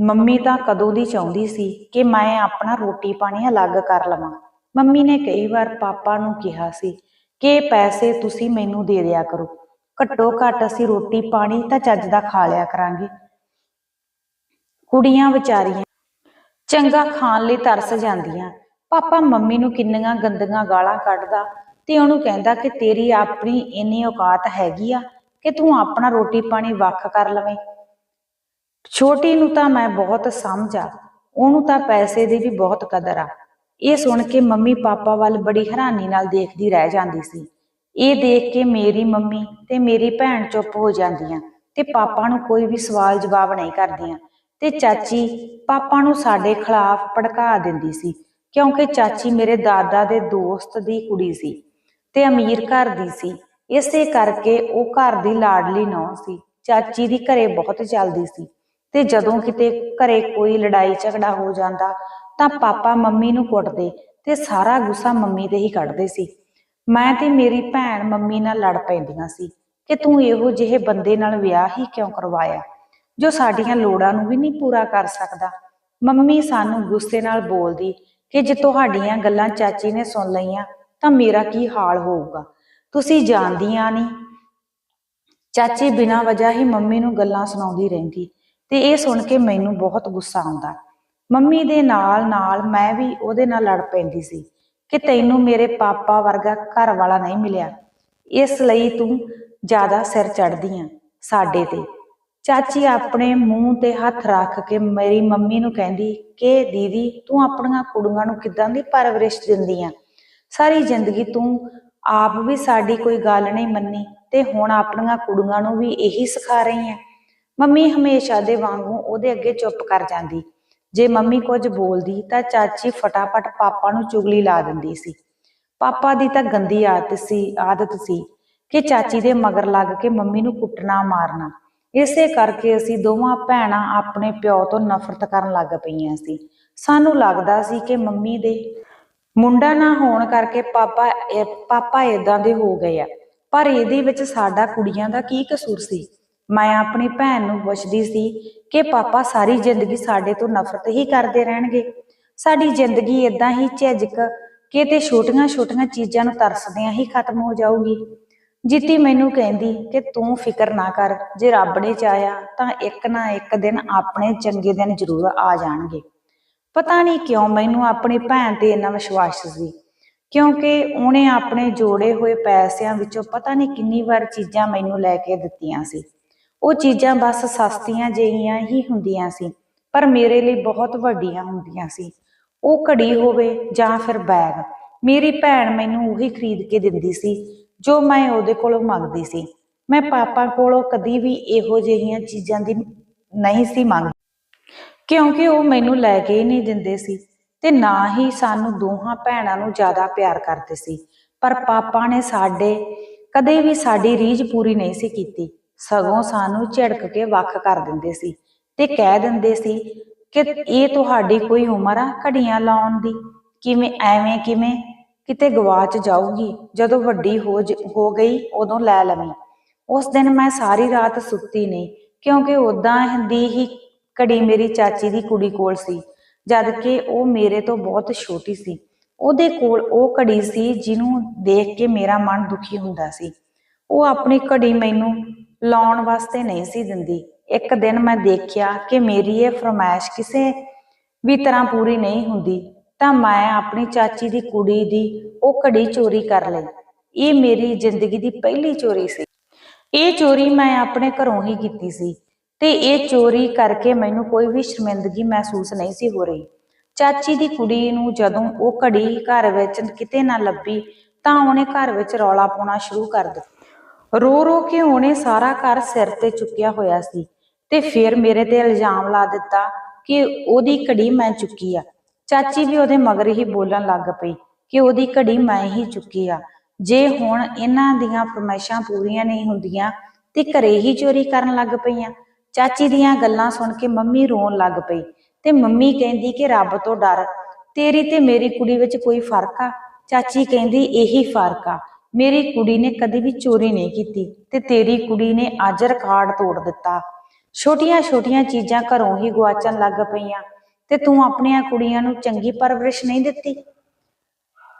ਮੰਮੀ ਤਾਂ ਕਦੋਂ ਦੀ ਚਾਹੁੰਦੀ ਸੀ ਕਿ ਮੈਂ ਆਪਣਾ ਰੋਟੀ ਪਾਣੀ ਅਲੱਗ ਕਰ ਲਵਾਂ। ਮੰਮੀ ਨੇ ਕਈ ਵਾਰ ਪਾਪਾ ਨੂੰ ਕਿਹਾ ਸੀ ਕਿ ਪੈਸੇ ਤੁਸੀਂ ਮੈਨੂੰ ਦੇ ਦਿਆ ਕਰੋ। ਘੱਟੋ ਘੱਟ ਅਸੀਂ ਰੋਟੀ ਪਾਣੀ ਤਾਂ ਚੱਜ ਦਾ ਖਾ ਲਿਆ ਕਰਾਂਗੇ। ਕੁੜੀਆਂ ਵਿਚਾਰੀਆਂ ਚੰਗਾ ਖਾਣ ਲਈ ਤਰਸ ਜਾਂਦੀਆਂ। ਪਾਪਾ ਮੰਮੀ ਨੂੰ ਕਿੰਨੀਆਂ ਗੰਦੀਆਂ ਗਾਲਾਂ ਕੱਢਦਾ ਤੇ ਉਹਨੂੰ ਕਹਿੰਦਾ ਕਿ ਤੇਰੀ ਆਪਣੀ ਇੰਨੀ ਔਕਾਤ ਹੈਗੀ ਆ ਕਿ ਤੂੰ ਆਪਣਾ ਰੋਟੀ ਪਾਣੀ ਵੱਖ ਕਰ ਲਵੇਂ। ਛੋਟੀ ਨੂੰ ਤਾਂ ਮੈਂ ਬਹੁਤ ਸਮਝ ਆ, ਉਹਨੂੰ ਤਾਂ ਪੈਸੇ ਦੀ ਵੀ ਬਹੁਤ ਕਦਰ ਆ। ਇਹ ਸੁਣ ਕੇ ਮੰਮੀ ਪਾਪਾ ਵੱਲ ਬੜੀ ਹੈਰਾਨੀ ਨਾਲ ਦੇਖਦੀ ਰਹਿ ਜਾਂਦੀ ਸੀ। ਇਹ ਦੇਖ ਕੇ ਮੇਰੀ ਮੰਮੀ ਤੇ ਮੇਰੀ ਭੈਣ ਚੁੱਪ ਹੋ ਜਾਂਦੀਆਂ ਤੇ ਪਾਪਾ ਨੂੰ ਕੋਈ ਵੀ ਸਵਾਲ ਜਵਾਬ ਨਹੀਂ ਕਰਦੀਆਂ ਤੇ ਚਾਚੀ ਪਾਪਾ ਨੂੰ ਸਾਡੇ ਖਿਲਾਫ ਭੜਕਾ ਦਿੰਦੀ ਸੀ। ਕਿਉਂਕਿ ਚਾਚੀ ਮੇਰੇ ਦਾਦਾ ਦੇ ਦੋਸਤ ਦੀ ਕੁੜੀ ਸੀ ਤੇ ਅਮੀਰ ਘਰ ਦੀ ਸੀ। ਇਸੇ ਕਰਕੇ ਉਹ ਘਰ ਦੀ ਲਾਡਲੀ ਨੌ ਸੀ। ਚਾਚੀ ਦੀ ਘਰੇ ਬਹੁਤ ਚੱਲਦੀ ਸੀ ਤੇ ਜਦੋਂ ਕਿਤੇ ਘਰੇ ਕੋਈ ਲੜਾਈ ਝਗੜਾ ਹੋ ਜਾਂਦਾ ਤਾਂ ਪਾਪਾ ਮੰਮੀ ਨੂੰ ਕੁੱਟਦੇ ਤੇ ਸਾਰਾ ਗੁੱਸਾ ਮੰਮੀ ਤੇ ਹੀ ਕੱਢਦੇ ਸੀ। ਮੈਂ ਤੇ ਮੇਰੀ ਭੈਣ ਮੰਮੀ ਨਾਲ ਲੜ ਪੈਂਦੀਆਂ ਸੀ ਕਿ ਤੂੰ ਇਹੋ ਜਿਹੇ ਬੰਦੇ ਨਾਲ ਵਿਆਹ ਹੀ ਕਿਉਂ ਕਰਵਾਇਆ, ਜੋ ਸਾਡੀਆਂ ਲੋੜਾਂ ਨੂੰ ਵੀ ਨਹੀਂ ਪੂਰਾ ਕਰ ਸਕਦਾ। ਮੰਮੀ ਸਾਨੂੰ ਗੁੱਸੇ ਨਾਲ ਬੋਲਦੀ ਕਿ ਜੇ ਤੁਹਾਡੀਆਂ ਗੱਲਾਂ ਚਾਚੀ ਨੇ ਸੁਣ ਲਈਆਂ, ਤਾਂ ਮੇਰਾ ਕੀ ਹਾਲ ਹੋਊਗਾ? ਤੁਸੀਂ ਜਾਣਦੀਆਂ ਨਹੀਂ। ਚਾਚੀ ਬਿਨਾਂ ਵਜ੍ਹਾ ਹੀ ਮੰਮੀ ਨੂੰ ਗੱਲਾਂ ਸੁਣਾਉਂਦੀ ਰਹਿੰਦੀ ਤੇ ਇਹ ਸੁਣ ਕੇ ਮੈਨੂੰ ਬਹੁਤ ਗੁੱਸਾ ਆਉਂਦਾ। ਮੰਮੀ ਦੇ ਨਾਲ ਨਾਲ ਮੈਂ ਵੀ ਉਹਦੇ ਨਾਲ ਲੜ ਪੈਂਦੀ ਸੀ ਕਿ ਤੈਨੂੰ ਮੇਰੇ ਪਾਪਾ ਵਰਗਾ ਘਰ ਵਾਲਾ ਨਹੀਂ ਮਿਲਿਆ। ਇਸ ਲਈ ਤੂੰ ਜ਼ਿਆਦਾ ਸਿਰ ਚੜਦੀ ਆ ਸਾਡੇ ਤੇ। ਚਾਚੀ ਆਪਣੇ ਮੂੰਹ ਤੇ ਹੱਥ ਰੱਖ ਕੇ ਮੇਰੀ ਮੰਮੀ ਨੂੰ ਕਹਿੰਦੀ, ਕਿ ਦੀਦੀ, ਤੂੰ ਆਪਣੀਆਂ ਕੁੜੀਆਂ ਨੂੰ ਕਿਦਾਂ ਦੀ ਪਰਵਰਿਸ਼ ਦਿੰਦੀ ਆ? ਸਾਰੀ ਜ਼ਿੰਦਗੀ ਤੂੰ ਆਪ ਵੀ ਸਾਡੀ ਕੋਈ ਗੱਲ ਨਹੀਂ ਮੰਨੀ ਤੇ ਹੁਣ ਆਪਣੀਆਂ ਕੁੜੀਆਂ ਨੂੰ ਵੀ ਇਹੀ ਸਿਖਾ ਰਹੀ ਆ? ਮੰਮੀ ਹਮੇਸ਼ਾ ਦੇ ਵਾਂਗੂ ਉਹਦੇ ਅੱਗੇ ਚੁੱਪ ਕਰ ਜਾਂਦੀ। ਜੇ ਮੰਮੀ ਕੁਝ ਬੋਲਦੀ ਤਾਂ ਚਾਚੀ ਫਟਾਫਟ ਪਾਪਾ ਨੂੰ ਚੁਗਲੀ ਲਾ ਦਿੰਦੀ ਸੀ। ਪਾਪਾ ਦੀ ਤਾਂ ਗੰਦੀ ਆਦਤ ਸੀ ਆਦਤ ਸੀ ਕਿ ਚਾਚੀ ਦੇ ਮਗਰ ਲੱਗ ਕੇ ਮੰਮੀ ਨੂੰ ਕੁੱਟਣਾ, ਮਾਰਨਾ। ਇਸੇ ਕਰਕੇ ਅਸੀਂ ਦੋਵਾਂ ਭੈਣਾਂ ਆਪਣੇ ਪਿਓ ਤੋਂ ਨਫ਼ਰਤ ਕਰਨ ਲੱਗ ਪਈਆਂ ਸੀ। ਸਾਨੂੰ ਲੱਗਦਾ ਸੀ ਕਿ ਮੰਮੀ ਦੇ ਮੁੰਡਾ ਨਾ ਹੋਣ ਕਰਕੇ ਪਾਪਾ ਪਾਪਾ ਇਦਾਂ ਦੇ ਹੋ ਗਏ ਆ। ਪਰ ਇਹਦੇ ਵਿੱਚ ਸਾਡਾ ਕੁੜੀਆਂ ਦਾ ਕੀ ਕਸੂਰ ਸੀ? ਮੈਂ ਆਪਣੀ ਭੈਣ ਨੂੰ ਪੁੱਛਦੀ ਸੀ ਕਿ ਪਾਪਾ ਸਾਰੀ ਜ਼ਿੰਦਗੀ ਸਾਡੇ ਤੋਂ ਨਫ਼ਰਤ ਹੀ ਕਰਦੇ ਰਹਿਣਗੇ। ਸਾਡੀ ਜ਼ਿੰਦਗੀ ਇਦਾਂ ਹੀ ਝਿਜਕ ਕਿਤੇ ਛੋਟੀਆਂ-ਛੋਟੀਆਂ ਚੀਜ਼ਾਂ ਨੂੰ ਤਰਸਦਿਆਂ ਹੀ ਖਤਮ ਹੋ ਜਾਊਗੀ। ਜੀਤੀ ਮੈਨੂੰ ਕਹਿੰਦੀ ਕਿ ਤੂੰ ਫਿਕਰ ਨਾ ਕਰ, ਜੇ ਰੱਬ ਨੇ ਚਾਹਿਆ ਤਾਂ ਇੱਕ ਨਾ ਇੱਕ ਦਿਨ ਆਪਣੇ ਚੰਗੇ ਦਿਨ ਜ਼ਰੂਰ ਆ ਜਾਣਗੇ। ਪਤਾ ਨਹੀਂ ਕਿਉਂ ਮੈਨੂੰ ਆਪਣੀ ਭੈਣ ਤੇ ਇੰਨਾ ਵਿਸ਼ਵਾਸ ਸੀ, ਕਿਉਂਕਿ ਉਹਨੇ ਆਪਣੇ ਜੋੜੇ ਹੋਏ ਪੈਸਿਆਂ ਵਿੱਚੋਂ ਪਤਾ ਨਹੀਂ ਕਿੰਨੀ ਵਾਰ ਚੀਜ਼ਾਂ ਮੈਨੂੰ ਲੈ ਕੇ ਦਿੱਤੀਆਂ ਸੀ। ਉਹ ਚੀਜ਼ਾਂ ਬਸ ਸਸਤੀਆਂ ਜਿਹੀਆਂ ਹੀ ਹੁੰਦੀਆਂ ਸੀ, ਪਰ ਮੇਰੇ ਲਈ ਬਹੁਤ ਵੱਡੀਆਂ ਹੁੰਦੀਆਂ ਸੀ। ਉਹ ਘੜੀ ਹੋਵੇ ਜਾਂ ਫਿਰ ਬੈਗ, ਮੇਰੀ ਭੈਣ ਮੈਨੂੰ ਉਹੀ ਖਰੀਦ ਕੇ ਦਿੰਦੀ ਸੀ ਜੋ ਮੈਂ ਉਹਦੇ ਕੋਲੋਂ ਮੰਗਦੀ ਸੀ। ਮੈਂ ਪਾਪਾ ਕੋਲੋਂ ਕਦੀ ਵੀ ਇਹੋ ਜਿਹੀਆਂ ਚੀਜ਼ਾਂ ਦੀ ਨਹੀਂ ਸੀ ਮੰਗਦੀ। ਕਿਉਂਕਿ ਉਹ ਮੈਨੂੰ ਲੈ ਕੇ ਹੀ ਨਹੀਂ ਦਿੰਦੇ ਸੀ ਤੇ ਨਾ ਹੀ ਸਾਨੂੰ ਦੋਹਾਂ ਭੈਣਾਂ ਨੂੰ ਜ਼ਿਆਦਾ ਪਿਆਰ ਕਰਦੇ ਸੀ। ਪਰ ਪਾਪਾ ਨੇ ਸਾਡੇ, ਕਦੇ ਵੀ ਸਾਡੀ ਰੀਝ ਪੂਰੀ ਨਹੀਂ ਸੀ ਕੀਤੀ। ਸਗੋਂ ਸਾਨੂੰ ਝਿੜਕ ਕੇ ਵੱਖ ਕਰ ਦਿੰਦੇ ਸੀ ਤੇ ਕਹਿ ਦਿੰਦੇ ਸੀ ਕਿ ਇਹ ਤੁਹਾਡੀ ਕੋਈ ਉਮਰ ਆ ਘੜੀਆਂ ਲਾਉਣ ਦੀ? ਕਿਵੇਂ, ਐਵੇਂ ਕਿਵੇਂ? ਕਿਤੇ ਗਵਾਚ ਜਾਊਗੀ, ਜਦੋਂ ਵੱਡੀ ਹੋ ਜ- ਹੋ ਗਈ, ਉਦੋਂ ਲੈ ਲਵੀਂ। ਉਸ ਦਿਨ ਮੈਂ ਸਾਰੀ ਰਾਤ ਸੁੱਤੀ ਨਹੀਂ, ਕਿਉਂਕਿ ਉਦਾਂ ਦੀ ਹੀ ਘੜੀ ਮੇਰੀ ਚਾਚੀ ਦੀ ਕੁੜੀ ਕੋਲ ਸੀ, ਜਦ ਕਿ ਉਹ ਮੇਰੇ ਤੋਂ ਬਹੁਤ ਛੋਟੀ ਸੀ। ਉਹਦੇ ਕੋਲ ਉਹ ਘੜੀ ਸੀ ਜਿਹਨੂੰ ਦੇਖ ਕੇ ਮੇਰਾ ਮਨ ਦੁਖੀ ਹੁੰਦਾ ਸੀ। ਉਹ ਆਪਣੀ ਘੜੀ ਮੈਨੂੰ ਲਾਉਣ ਵਾਸਤੇ ਨਹੀਂ ਸੀ ਦਿੰਦੀ। ਇੱਕ ਦਿਨ ਮੈਂ ਦੇਖਿਆ ਕਿ ਮੇਰੀ ਇਹ ਫਰਮਾਇਸ਼ ਕਿਸੇ ਵੀ ਤਰ੍ਹਾਂ ਪੂਰੀ ਨਹੀਂ ਹੁੰਦੀ। ਤਾਂ ਮੈਂ ਆਪਣੀ ਚਾਚੀ ਦੀ ਕੁੜੀ ਦੀ ਉਹ ਘੜੀ ਚੋਰੀ ਕਰ ਲਈ। ਇਹ ਮੇਰੀ ਜ਼ਿੰਦਗੀ ਦੀ ਪਹਿਲੀ ਚੋਰੀ ਸੀ। ਇਹ ਚੋਰੀ ਮੈਂ ਆਪਣੇ ਘਰੋਂ ਹੀ ਕੀਤੀ ਸੀ ਤੇ ਇਹ ਚੋਰੀ ਕਰਕੇ ਮੈਨੂੰ ਕੋਈ ਵੀ ਸ਼ਰਮਿੰਦਗੀ ਮਹਿਸੂਸ ਨਹੀਂ ਸੀ ਹੋ ਰਹੀ। ਚਾਚੀ ਦੀ ਕੁੜੀ ਨੂੰ ਜਦੋਂ ਉਹ ਘੜੀ ਘਰ ਵਿੱਚ ਕਿਤੇ ਨਾ ਲੱਭੀ ਤਾਂ ਉਹਨੇ ਘਰ ਵਿੱਚ ਰੌਲਾ ਪਾਉਣਾ ਸ਼ੁਰੂ ਕਰ ਦਿੱਤਾ। ਰੋ ਰੋ ਕੇ ਉਹਨੇ ਸਾਰਾ ਘਰ ਸਿਰ ਤੇ ਚੁੱਕਿਆ ਹੋਇਆ ਸੀ ਤੇ ਫਿਰ ਮੇਰੇ ਤੇ ਇਲਜ਼ਾਮ ਲਾ ਦਿੱਤਾ ਕਿ ਉਹਦੀ ਘੜੀ ਮੈਂ ਚੁੱਕੀ ਆ। ਚਾਚੀ ਵੀ ਉਹਦੇ ਮਗਰ ਹੀ ਬੋਲਣ ਲੱਗ ਪਈ ਕਿ ਉਹਦੀ ਘੜੀ ਮੈਂ ਹੀ ਚੁੱਕੀ ਆ। ਜੇ ਹੁਣ ਇਹਨਾਂ ਦੀਆਂ ਫਰਮਾਇਸ਼ਾਂ ਪੂਰੀਆਂ ਨਹੀਂ ਹੁੰਦੀਆਂ ਤੇ ਘਰੇ ਹੀ ਚੋਰੀ ਕਰਨ ਲੱਗ ਪਈਆਂ। ਚਾਚੀ ਦੀਆਂ ਗੱਲਾਂ ਸੁਣ ਕੇ ਮੰਮੀ ਰੋਣ ਲੱਗ ਪਈ ਤੇ ਮੰਮੀ ਕਹਿੰਦੀ ਕਿ ਰੱਬ ਤੋਂ ਡਰ, ਤੇਰੀ ਤੇ ਮੇਰੀ ਕੁੜੀ ਵਿੱਚ ਕੋਈ ਫ਼ਰਕ ਆ? ਚਾਚੀ ਕਹਿੰਦੀ ਇਹੀ ਫ਼ਰਕ ਆ, ਮੇਰੀ ਕੁੜੀ ਨੇ ਕਦੇ ਵੀ ਚੋਰੀ ਨਹੀਂ ਕੀਤੀ ਤੇ ਤੇਰੀ ਕੁੜੀ ਨੇ ਅੱਜ ਰਿਕਾਰਡ ਤੋੜ ਦਿੱਤਾ। ਛੋਟੀਆਂ-ਛੋਟੀਆਂ ਚੀਜ਼ਾਂ ਘਰੋਂ ਹੀ ਗੁਆਚਣ ਲੱਗ ਪਈਆਂ। ਤੇ ਤੂੰ ਆਪਣੀਆਂ ਕੁੜੀਆਂ ਨੂੰ ਚੰਗੀ ਪਰਵਰਿਸ਼ ਨਹੀਂ ਦਿੱਤੀ?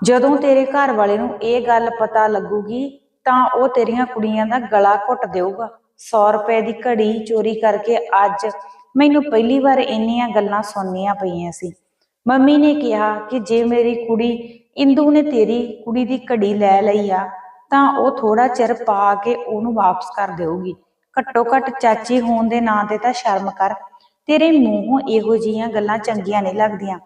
ਜਦੋਂ ਤੇਰੇ ਘਰ ਵਾਲੇ ਨੂੰ ਇਹ ਗੱਲ ਪਤਾ ਲੱਗੂਗੀ, ਤਾਂ ਉਹ ਤੇਰੀਆਂ ਕੁੜੀਆਂ ਦਾ ਗਲਾ ਘੁੱਟ ਦੇਊਗਾ। 100 ਰੁਪਏ ਦੀ ਘੜੀ ਚੋਰੀ ਕਰਕੇ ਅੱਜ ਮੈਨੂੰ ਪਹਿਲੀ ਵਾਰ ਇੰਨੀਆਂ ਗੱਲਾਂ ਸੁਣਨੀਆਂ ਪਈਆਂ ਸੀ। ਮੰਮੀ ਨੇ ਕਿਹਾ ਕਿ ਜੇ ਮੇਰੀ ਕੁੜੀ ਇੰਦੂ ਨੇ ਤੇਰੀ ਕੁੜੀ ਦੀ ਘੜੀ ਲੈ ਲਈ ਆ, ਤਾਂ ਉਹ ਥੋੜਾ ਚਿਰ ਪਾ ਕੇ ਉਹਨੂੰ ਵਾਪਸ ਕਰ ਦੇਊਗੀ। ਘੱਟੋ ਘੱਟ ਚਾਚੀ ਹੋਣ ਦੇ ਨਾਂ ਤੇ ਤਾਂ ਸ਼ਰਮ ਕਰ। ਤੇਰੇ ਮੂੰਹੋਂ ਇਹੋ ਜੀਆਂ ਗੱਲਾਂ ਚੰਗੀਆਂ ਨਹੀਂ ਲੱਗਦੀਆਂ।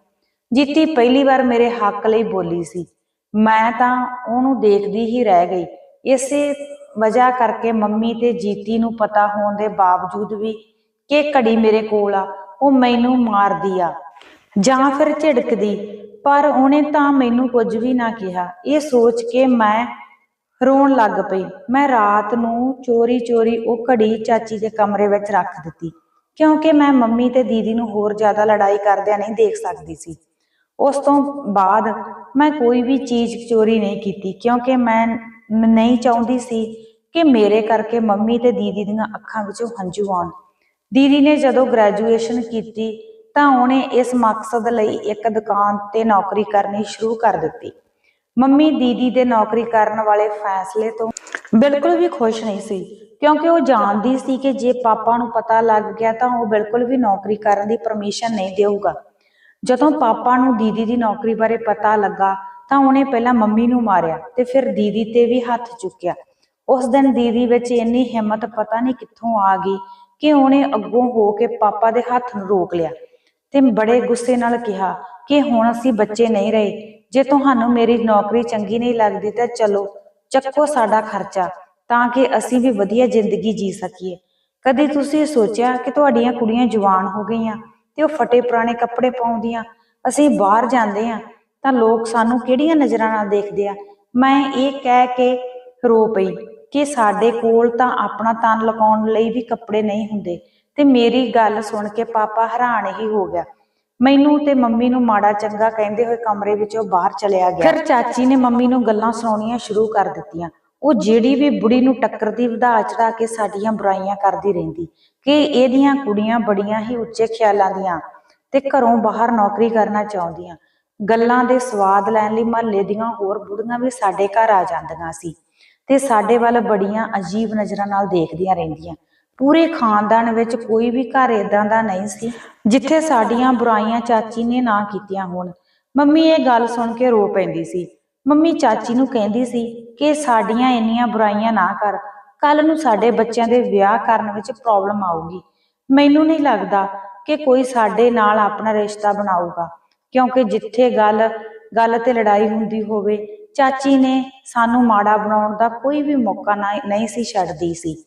ਜੀਤੀ ਪਹਿਲੀ ਵਾਰ ਮੇਰੇ ਹੱਕ ਲਈ ਬੋਲੀ ਸੀ। ਮੈਂ ਤਾਂ ਉਹਨੂੰ ਦੇਖਦੀ ਹੀ ਰਹਿ ਗਈ। ਇਸੇ ਵਜ੍ਹਾ ਕਰਕੇ ਮੰਮੀ ਤੇ ਜੀਤੀ ਨੂੰ ਪਤਾ ਹੋਣ ਦੇ ਬਾਵਜੂਦ ਵੀ ਕਿ ਘੜੀ ਮੇਰੇ ਕੋਲ ਆ, ਉਹ ਮੈਨੂੰ ਮਾਰਦੀ ਆ ਜਾਂ ਫਿਰ ਝਿੜਕਦੀ। ਪਰ ਉਹਨੇ ਤਾਂ ਮੈਨੂੰ ਕੁਝ ਵੀ ਨਾ ਕਿਹਾ। ਇਹ ਸੋਚ ਕੇ ਮੈਂ ਰੋਣ ਲੱਗ ਪਈ। ਮੈਂ ਰਾਤ ਨੂੰ ਚੋਰੀ ਚੋਰੀ ਉਹ ਘੜੀ ਚਾਚੀ ਦੇ ਕਮਰੇ ਵਿੱਚ ਰੱਖ ਦਿੱਤੀ। ਕਿਉਂਕਿ ਮੈਂ ਮੰਮੀ ਤੇ ਦੀਦੀ ਨੂੰ ਹੋਰ ਜ਼ਿਆਦਾ ਲੜਾਈ ਕਰਦਿਆਂ ਨਹੀਂ ਦੇਖ ਸਕਦੀ ਸੀ। ਉਸ ਤੋਂ ਬਾਅਦ ਮੈਂ ਕੋਈ ਵੀ ਚੀਜ਼ ਚੋਰੀ ਨਹੀਂ ਕੀਤੀ ਕਿਉਂਕਿ ਮੈਂ ਨਹੀਂ ਚਾਹੁੰਦੀ ਸੀ ਕਿ ਮੇਰੇ ਕਰਕੇ ਮੰਮੀ ਤੇ ਦੀਦੀ ਦੀਆਂ ਅੱਖਾਂ ਵਿੱਚੋਂ ਹੰਝੂ ਆਉਣ। ਦੀਦੀ ਨੇ ਜਦੋਂ ਗ੍ਰੈਜੂਏਸ਼ਨ ਕੀਤੀ ਤਾਂ ਉਹਨੇ ਇਸ ਮਕਸਦ ਲਈ ਇੱਕ ਦੁਕਾਨ ਤੇ ਨੌਕਰੀ ਕਰਨੀ ਸ਼ੁਰੂ ਕਰ ਦਿੱਤੀ। ਮੰਮੀ ਦੀਦੀ ਦੇ ਨੌਕਰੀ ਕਰਨ ਵਾਲੇ ਫੈਸਲੇ ਤੋਂ ਬਿਲਕੁਲ ਵੀ ਖੁਸ਼ ਨਹੀਂ ਸੀ। ਕਿਉਂਕਿ ਉਹ ਜਾਣਦੀ ਸੀ ਕਿ ਜੇ ਪਾਪਾ ਨੂੰ ਪਤਾ ਲੱਗ ਗਿਆ ਤਾਂ ਉਹ ਬਿਲਕੁਲ ਵੀ ਨੌਕਰੀ ਕਰਨ ਦੀ ਪਰਮਿਸ਼ਨ ਨਹੀਂ ਦੇਊਗਾ। ਜਦੋਂ ਪਾਪਾ ਨੂੰ ਦੀਦੀ ਦੀ ਨੌਕਰੀ ਬਾਰੇ ਪਤਾ ਲੱਗਾ ਤਾਂ ਉਹਨੇ ਪਹਿਲਾਂ ਮੰਮੀ ਨੂੰ ਮਾਰਿਆ ਤੇ ਫਿਰ ਦੀਦੀ ਤੇ ਵੀ ਹੱਥ ਚੁੱਕਿਆ। ਉਸ ਦਿਨ ਦੀਦੀ ਵਿੱਚ ਇੰਨੀ ਹਿੰਮਤ ਪਤਾ ਨਹੀਂ ਕਿੱਥੋਂ ਆ ਗਈ ਕਿ ਉਹਨੇ ਅੱਗੋਂ ਹੋ ਕੇ ਪਾਪਾ ਦੇ ਹੱਥ ਨੂੰ ਰੋਕ ਲਿਆ ਤੇ ਬੜੇ ਗੁੱਸੇ ਨਾਲ ਕਿਹਾ ਕਿ ਹੁਣ ਅਸੀਂ ਬੱਚੇ ਨਹੀਂ ਰਹੇ, ਜੇ ਤੁਹਾਨੂੰ ਮੇਰੀ ਨੌਕਰੀ ਚੰਗੀ ਨਹੀਂ ਲੱਗਦੀ ਤਾਂ ਚਲੋ, ਚੱਕੋ ਸਾਡਾ ਖਰਚਾ। ਤਾਂ ਕਿ ਅਸੀਂ ਵੀ ਵਧੀਆ ਜ਼ਿੰਦਗੀ ਜੀ ਸਕੀਏ। ਕਦੇ ਤੁਸੀਂ ਸੋਚਿਆ ਕਿ ਤੁਹਾਡੀਆਂ ਕੁੜੀਆਂ ਜਵਾਨ ਹੋ ਗਈਆਂ ਤੇ ਉਹ ਫਟੇ ਪੁਰਾਣੇ ਕੱਪੜੇ ਪਾਉਂਦੀਆਂ, ਅਸੀਂ ਬਾਹਰ ਜਾਂਦੇ ਆ ਤਾਂ ਲੋਕ ਸਾਨੂੰ ਕਿਹੜੀਆਂ ਨਜ਼ਰਾਂ ਨਾਲ ਦੇਖਦੇ ਆ? ਮੈਂ ਇਹ ਕਹਿ ਕੇ ਰੋ ਪਈ ਕਿ ਸਾਡੇ ਕੋਲ ਤਾਂ ਆਪਣਾ ਤਨ ਲਗਾਉਣ ਲਈ ਵੀ ਕੱਪੜੇ ਨਹੀਂ ਹੁੰਦੇ ਤੇ ਮੇਰੀ ਗੱਲ ਸੁਣ ਕੇ ਪਾਪਾ ਹੈਰਾਨ ਹੀ ਹੋ ਗਿਆ। ਮੈਨੂੰ ਤੇ ਮੰਮੀ ਨੂੰ ਮਾੜਾ ਚੰਗਾ ਕਹਿੰਦੇ ਹੋਏ ਕਮਰੇ ਵਿੱਚੋਂ ਬਾਹਰ ਚਲਿਆ ਗਿਆ। ਫਿਰ ਚਾਚੀ ਨੇ ਮੰਮੀ ਨੂੰ ਗੱਲਾਂ ਸੁਣਾਉਣੀਆਂ ਸ਼ੁਰੂ ਕਰ ਦਿੱਤੀਆਂ। ਉਹ ਜਿਹੜੀ ਵੀ ਬੁੜੀ ਨੂੰ ਟੱਕਰਦੀ, ਵਧਾ ਚੜਾ ਕੇ ਸਾਡੀਆਂ ਬੁਰਾਈਆਂ ਕਰਦੀ ਰਹਿੰਦੀ, ਕਿ ਇਹਦੀਆਂ ਕੁੜੀਆਂ ਬੜੀਆਂ ਹੀ ਉੱਚੇ ਖਿਆਲਾਂ ਦੀਆਂ ਤੇ ਘਰੋਂ ਬਾਹਰ ਨੌਕਰੀ ਕਰਨਾ ਚਾਹੁੰਦੀਆਂ। ਗੱਲਾਂ ਦੇ ਸਵਾਦ ਲੈਣ ਲਈ ਮਹੱਲੇ ਦੀਆਂ ਹੋਰ ਬੁੜੀਆਂ ਵੀ ਸਾਡੇ ਘਰ ਆ ਜਾਂਦੀਆਂ ਸੀ ਤੇ ਸਾਡੇ ਵੱਲ ਬੜੀਆਂ ਅਜੀਬ ਨਜ਼ਰਾਂ ਨਾਲ ਦੇਖਦੀਆਂ ਰਹਿੰਦੀਆਂ। ਪੂਰੇ ਖਾਨਦਾਨ ਵਿੱਚ ਕੋਈ ਵੀ ਘਰ ਇਦਾਂ ਦਾ ਨਹੀਂ ਸੀ ਜਿੱਥੇ ਸਾਡੀਆਂ ਬੁਰਾਈਆਂ ਚਾਚੀ ਨੇ ਨਾ ਕੀਤੀਆਂ ਹੋਣ। ਮੰਮੀ ਇਹ ਗੱਲ ਸੁਣ ਕੇ ਰੋ ਪੈਂਦੀ ਸੀ। ਮੰਮੀ ਚਾਚੀ ਨੂੰ ਕਹਿੰਦੀ ਸੀ ਕਿ ਸਾਡੀਆਂ ਇੰਨੀਆਂ ਬੁਰਾਈਆਂ ਨਾ ਕਰ ਕੱਲ ਨੂੰ ਸਾਡੇ ਬੱਚਿਆਂ ਦੇ ਵਿਆਹ ਕਰਨ ਵਿੱਚ ਪ੍ਰੋਬਲਮ ਆਊਗੀ। ਮੈਨੂੰ ਨਹੀਂ ਲੱਗਦਾ ਕਿ ਕੋਈ ਸਾਡੇ ਨਾਲ ਆਪਣਾ ਰਿਸ਼ਤਾ ਬਣਾਊਗਾ, ਕਿਉਂਕਿ ਜਿੱਥੇ ਗੱਲ ਗੱਲ ਤੇ ਲੜਾਈ ਹੁੰਦੀ ਹੋਵੇ, ਚਾਚੀ ਨੇ ਸਾਨੂੰ ਮਾੜਾ ਬਣਾਉਣ ਦਾ ਕੋਈ ਵੀ ਮੌਕਾ ਨਾ- ਨਹੀਂ ਸੀ ਛੱਡਦੀ ਸੀ।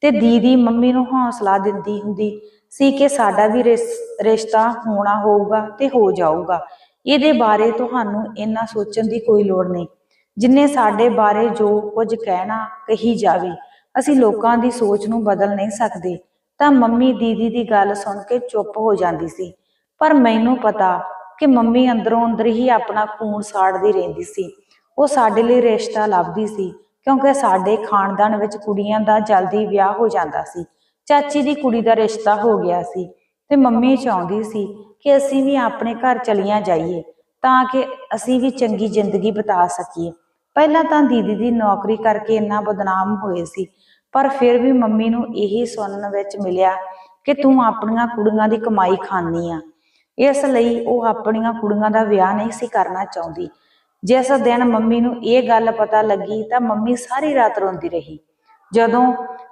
ਤੇ ਦੀਦੀ ਮੰਮੀ ਨੂੰ ਹੌਸਲਾ ਦਿੰਦੀ ਹੁੰਦੀ ਸੀ ਕਿ ਸਾਡਾ ਵੀ ਰਿਸ- ਰਿਸ਼ਤਾ ਹੋਣਾ ਹੋਊਗਾ ਤੇ ਹੋ ਜਾਊਗਾ। ਇਹਦੇ ਬਾਰੇ ਤੁਹਾਨੂੰ ਇੰਨਾ ਸੋਚਣ ਦੀ ਕੋਈ ਲੋੜ ਨਹੀਂ। ਜਿੰਨੇ ਸਾਡੇ ਬਾਰੇ ਜੋ ਕੁਝ ਕਹਿਣਾ, ਕਹੀ ਜਾਵੇ, ਅਸੀਂ ਲੋਕਾਂ ਦੀ ਸੋਚ ਨੂੰ ਬਦਲ ਨਹੀਂ ਸਕਦੇ। ਤਾਂ ਮੰਮੀ ਦੀਦੀ ਦੀ ਗੱਲ ਸੁਣ ਕੇ ਚੁੱਪ ਹੋ ਜਾਂਦੀ ਸੀ। ਪਰ ਮੈਨੂੰ ਪਤਾ ਕਿ ਮੰਮੀ ਅੰਦਰੋਂ ਅੰਦਰ ਹੀ ਆਪਣਾ ਖੂਨ ਸਾੜਦੀ ਰਹਿੰਦੀ ਸੀ। ਉਹ ਸਾਡੇ ਲਈ ਰਿਸ਼ਤਾ ਲੱਭਦੀ ਸੀ, ਕਿਉਂਕਿ ਸਾਡੇ ਖਾਨਦਾਨ ਵਿੱਚ ਕੁੜੀਆਂ ਦਾ ਜਲਦੀ ਵਿਆਹ ਹੋ ਜਾਂਦਾ ਸੀ। ਚਾਚੀ ਦੀ ਕੁੜੀ ਦਾ ਰਿਸ਼ਤਾ ਹੋ ਗਿਆ ਸੀ। ਤੇ ਮੰਮੀ ਚਾਹੁੰਦੀ ਸੀ ਕਿ ਅਸੀਂ ਵੀ ਆਪਣੇ ਘਰ ਚਲੀਆਂ ਜਾਈਏ, ਤਾਂ ਕਿ ਅਸੀਂ ਵੀ ਚੰਗੀ ਜ਼ਿੰਦਗੀ ਬਿਤਾ ਸਕੀਏ। ਪਹਿਲਾਂ ਤਾਂ ਦੀਦੀ ਦੀ ਨੌਕਰੀ ਕਰਕੇ ਇੰਨਾ ਬਦਨਾਮ ਹੋਏ ਸੀ, ਪਰ ਫਿਰ ਵੀ ਮੰਮੀ ਨੂੰ ਇਹੀ ਸੁਣਨ ਵਿੱਚ ਮਿਲਿਆ ਕਿ ਤੂੰ ਆਪਣੀਆਂ ਕੁੜੀਆਂ ਦੀ ਕਮਾਈ ਖਾਂਦੀ ਆ। ਇਸ ਲਈ ਉਹ ਆਪਣੀਆਂ ਕੁੜੀਆਂ ਦਾ ਵਿਆਹ ਨਹੀਂ ਸੀ ਕਰਨਾ ਚਾਹੁੰਦੀ। ਜਿਸ ਦਿਨ ਮੰਮੀ ਨੂੰ ਇਹ ਗੱਲ ਪਤਾ ਲੱਗੀ ਤਾਂ ਮੰਮੀ ਸਾਰੀ ਰਾਤ ਰੋਂਦੀ ਰਹੀ। ਜਦੋਂ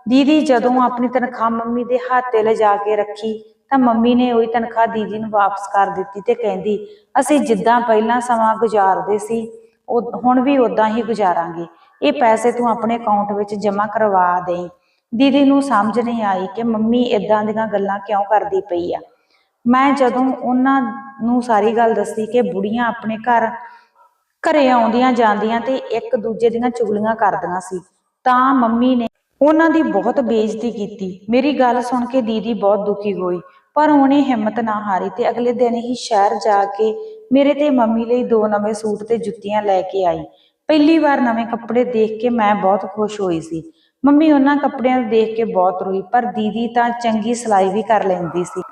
ਦੀਦੀ ਜਦੋਂ ਆਪਣੀ ਤਨਖਾਹ ਮੰਮੀ ਦੇ ਹੱਥ ਤੇ ਲਿਜਾ ਕੇ ਰੱਖੀ ਤਾਂ ਮੰਮੀ ਨੇ ਉਹੀ ਤਨਖਾਹ ਦੀਦੀ ਨੂੰ ਵਾਪਸ ਕਰ ਦਿੱਤੀ ਤੇ ਕਹਿੰਦੀ ਅਸੀਂ ਜਿੱਦਾਂ ਪਹਿਲਾਂ ਸਮਾਂ ਗੁਜ਼ਾਰਦੇ ਸੀ ਉਹ ਹੁਣ ਵੀ ਉਦਾਂ ਹੀ ਗੁਜ਼ਾਰਾਂਗੇ। ਇਹ ਪੈਸੇ ਤੂੰ ਆਪਣੇ ਅਕਾਊਂਟ ਵਿੱਚ ਜਮ੍ਹਾਂ ਕਰਵਾ ਦੇਈਂ। ਦੀਦੀ ਨੂੰ ਸਮਝ ਨਹੀਂ ਆਈ ਕਿ ਮੰਮੀ ਇਦਾਂ ਦੀਆਂ ਗੱਲਾਂ ਕਿਉਂ ਕਰਦੀ ਪਈ ਆ। ਮੈਂ ਜਦੋਂ ਉਹਨਾਂ ਨੂੰ ਸਾਰੀ ਗੱਲ ਦੱਸੀ ਕਿ ਬੁੜੀਆਂ ਆਪਣੇ ਘਰ ਘਰੇ ਆਉਂਦੀਆਂ ਜਾਂਦੀਆਂ ਤੇ ਇੱਕ ਦੂਜੇ ਦੀਆਂ ਚੁਗਲੀਆਂ ਕਰਦੀਆਂ ਸੀ ਤਾਂ ਮੰਮੀ ਨੇ ਉਹਨਾਂ ਦੀ ਬਹੁਤ ਬੇਇੱਜ਼ਤੀ ਕੀਤੀ। ਮੇਰੀ ਗੱਲ ਸੁਣ ਕੇ ਦੀਦੀ ਬਹੁਤ ਦੁਖੀ ਹੋਈ। ਪਰ ਉਹਨੇ ਹਿੰਮਤ ਨਾ ਹਾਰੀ ਤੇ ਅਗਲੇ ਦਿਨ ਹੀ ਸ਼ਹਿਰ ਜਾ ਕੇ ਮੇਰੇ ਤੇ ਮੰਮੀ ਲਈ ਦੋ ਨਵੇਂ ਸੂਟ ਤੇ ਜੁੱਤੀਆਂ ਲੈ ਕੇ ਆਈ। ਪਹਿਲੀ ਵਾਰ ਨਵੇਂ ਕੱਪੜੇ ਦੇਖ ਕੇ ਮੈਂ ਬਹੁਤ ਖੁਸ਼ ਹੋਈ ਸੀ। ਮੰਮੀ ਉਹਨਾਂ ਕੱਪੜਿਆਂ ਨੂੰ ਦੇਖ ਕੇ ਬਹੁਤ ਰੋਈ, ਪਰ ਦੀਦੀ ਤਾਂ ਚੰਗੀ ਸਿਲਾਈ ਵੀ ਕਰ ਲੈਂਦੀ ਸੀ।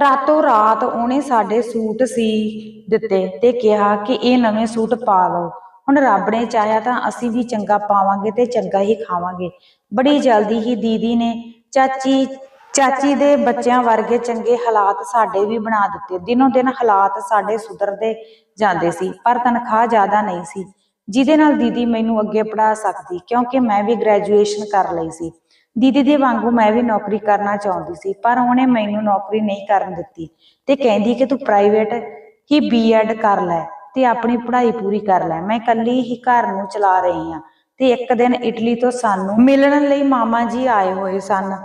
ਰਾਤੋਂ ਰਾਤ ਉਹਨੇ ਸਾਡੇ ਸੂਟ ਸੀ ਦਿੱਤੇ ਤੇ ਕਿਹਾ ਕਿ ਇਹ ਨਵੇਂ ਸੂਟ ਪਾ ਲਓ। ਹੁਣ ਰੱਬ ਨੇ ਚਾਹਿਆ ਤਾਂ ਅਸੀਂ ਵੀ ਚੰਗਾ ਪਾਵਾਂਗੇ ਤੇ ਚੰਗਾ ਹੀ ਖਾਵਾਂਗੇ। ਬੜੀ ਜਲਦੀ ਹੀ ਦੀਦੀ ਨੇ ਚਾਚੀ ਚਾਚੀ ਦੇ ਬੱਚਿਆਂ ਵਰਗੇ ਚੰਗੇ ਹਾਲਾਤ ਸਾਡੇ ਵੀ ਬਣਾ ਦਿੱਤੇ। ਦਿਨੋਂ ਦਿਨ ਹਾਲਾਤ ਸਾਡੇ ਸੁਧਰਦੇ ਜਾਂਦੇ ਸੀ, ਪਰ ਤਨਖਾਹ ਜ਼ਿਆਦਾ ਨਹੀਂ ਸੀ, ਜਿਹਦੇ ਨਾਲ ਦੀਦੀ ਮੈਨੂੰ ਅੱਗੇ ਪੜ੍ਹਾ ਸਕਦੀ, ਕਿਉਂਕਿ ਮੈਂ ਵੀ ਗ੍ਰੈਜੂਏਸ਼ਨ ਕਰ ਲਈ ਸੀ। ਦੀਦੀ ਦੇ ਵਾਂਗੂ ਮੈਂ ਵੀ ਨੌਕਰੀ ਕਰਨਾ ਚਾਹੁੰਦੀ ਸੀ, ਪਰ ਉਹਨੇ ਮੈਨੂੰ ਨੌਕਰੀ ਨਹੀਂ ਕਰਨ ਦਿੱਤੀ ਤੇ ਕਹਿੰਦੀ ਕਿ ਤੂੰ ਪ੍ਰਾਈਵੇਟ ਹੀ ਬੀਐਡ ਕਰ ਲੈ ਤੇ ਆਪਣੀ ਪੜ੍ਹਾਈ ਪੂਰੀ ਕਰ ਲੈ। ਮੈਂ ਇਕੱਲੀ ਹੀ ਘਰ ਨੂੰ ਚਲਾ ਰਹੀ ਹਾਂ ਤੇ ਇੱਕ ਦਿਨ ਇਟਲੀ ਤੋਂ ਸਾਨੂੰ ਮਿਲਣ ਲਈ ਮਾਮਾ ਜੀ ਆਏ ਹੋਏ ਸਨ।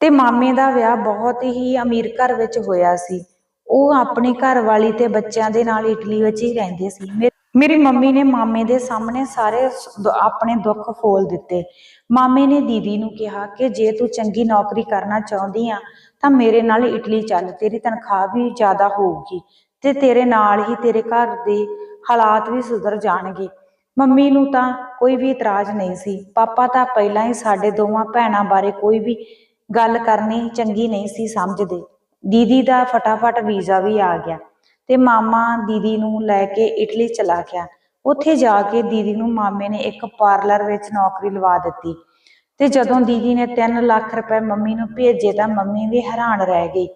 ਤੇ ਮਾਮੇ ਦਾ ਵਿਆਹ ਬਹੁਤ ਹੀ ਅਮੀਰ ਘਰ ਵਿੱਚ ਹੋਇਆ ਸੀ। ਉਹ ਆਪਣੀ ਘਰ ਵਾਲੀ ਤੇ ਬੱਚਿਆਂ ਦੇ ਨਾਲ ਇਟਲੀ ਵਿੱਚ ਹੀ ਰਹਿੰਦੇ ਸੀ। ਮੇਰੀ ਮੰਮੀ ਨੇ ਮਾਮੇ ਦੇ ਸਾਹਮਣੇ ਸਾਰੇ ਆਪਣੇ ਦੁੱਖ ਫੋਲ ਦਿੱਤੇ। ਮਾਮੇ ਨੇ ਦੀਦੀ ਨੂੰ ਕਿਹਾ ਕਿ ਜੇ ਤੂੰ ਚੰਗੀ ਨੌਕਰੀ ਕਰਨਾ ਚਾਹੁੰਦੀ ਆ, ਤਾਂ ਮੇਰੇ ਨਾਲ ਇਟਲੀ ਚੱਲ। ਤੇਰੀ ਤਨਖਾਹ ਵੀ ਜ਼ਿਆਦਾ ਹੋਊਗੀ ਤੇ ਤੇਰੇ ਨਾਲ ਹੀ ਤੇਰੇ ਘਰ ਦੇ ਹਾਲਾਤ ਵੀ ਸੁਧਰ ਜਾਣਗੇ। ਮੰਮੀ ਨੂੰ ਤਾਂ ਕੋਈ ਵੀ ਇਤਰਾਜ਼ ਨਹੀਂ ਸੀ। ਪਾਪਾ ਤਾਂ ਪਹਿਲਾਂ ਹੀ ਸਾਡੇ ਦੋਵਾਂ ਭੈਣਾਂ ਬਾਰੇ ਕੋਈ ਵੀ ਗੱਲ ਕਰਨੀ ਚੰਗੀ ਨਹੀਂ ਸੀ ਸਮਝਦੇ। ਦੀਦੀ ਦਾ ਫਟਾਫਟ ਵੀਜ਼ਾ ਵੀ ਆ ਗਿਆ ਤੇ ਮਾਮਾ ਦੀਦੀ ਨੂੰ ਲੈ ਕੇ ਇਟਲੀ ਚਲਾ ਗਿਆ। ਉੱਥੇ ਜਾ ਕੇ ਦੀਦੀ ਨੂੰ ਮਾਮੇ ਨੇ ਇੱਕ ਪਾਰਲਰ ਵਿੱਚ ਨੌਕਰੀ ਲਵਾ ਦਿੱਤੀ ਤੇ ਜਦੋਂ ਦੀਦੀ ਨੇ 3 ਲੱਖ ਰੁਪਏ ਮੰਮੀ ਨੂੰ ਭੇਜੇ ਤਾਂ ਮੰਮੀ ਵੀ ਹੈਰਾਨ ਰਹਿ ਗਈ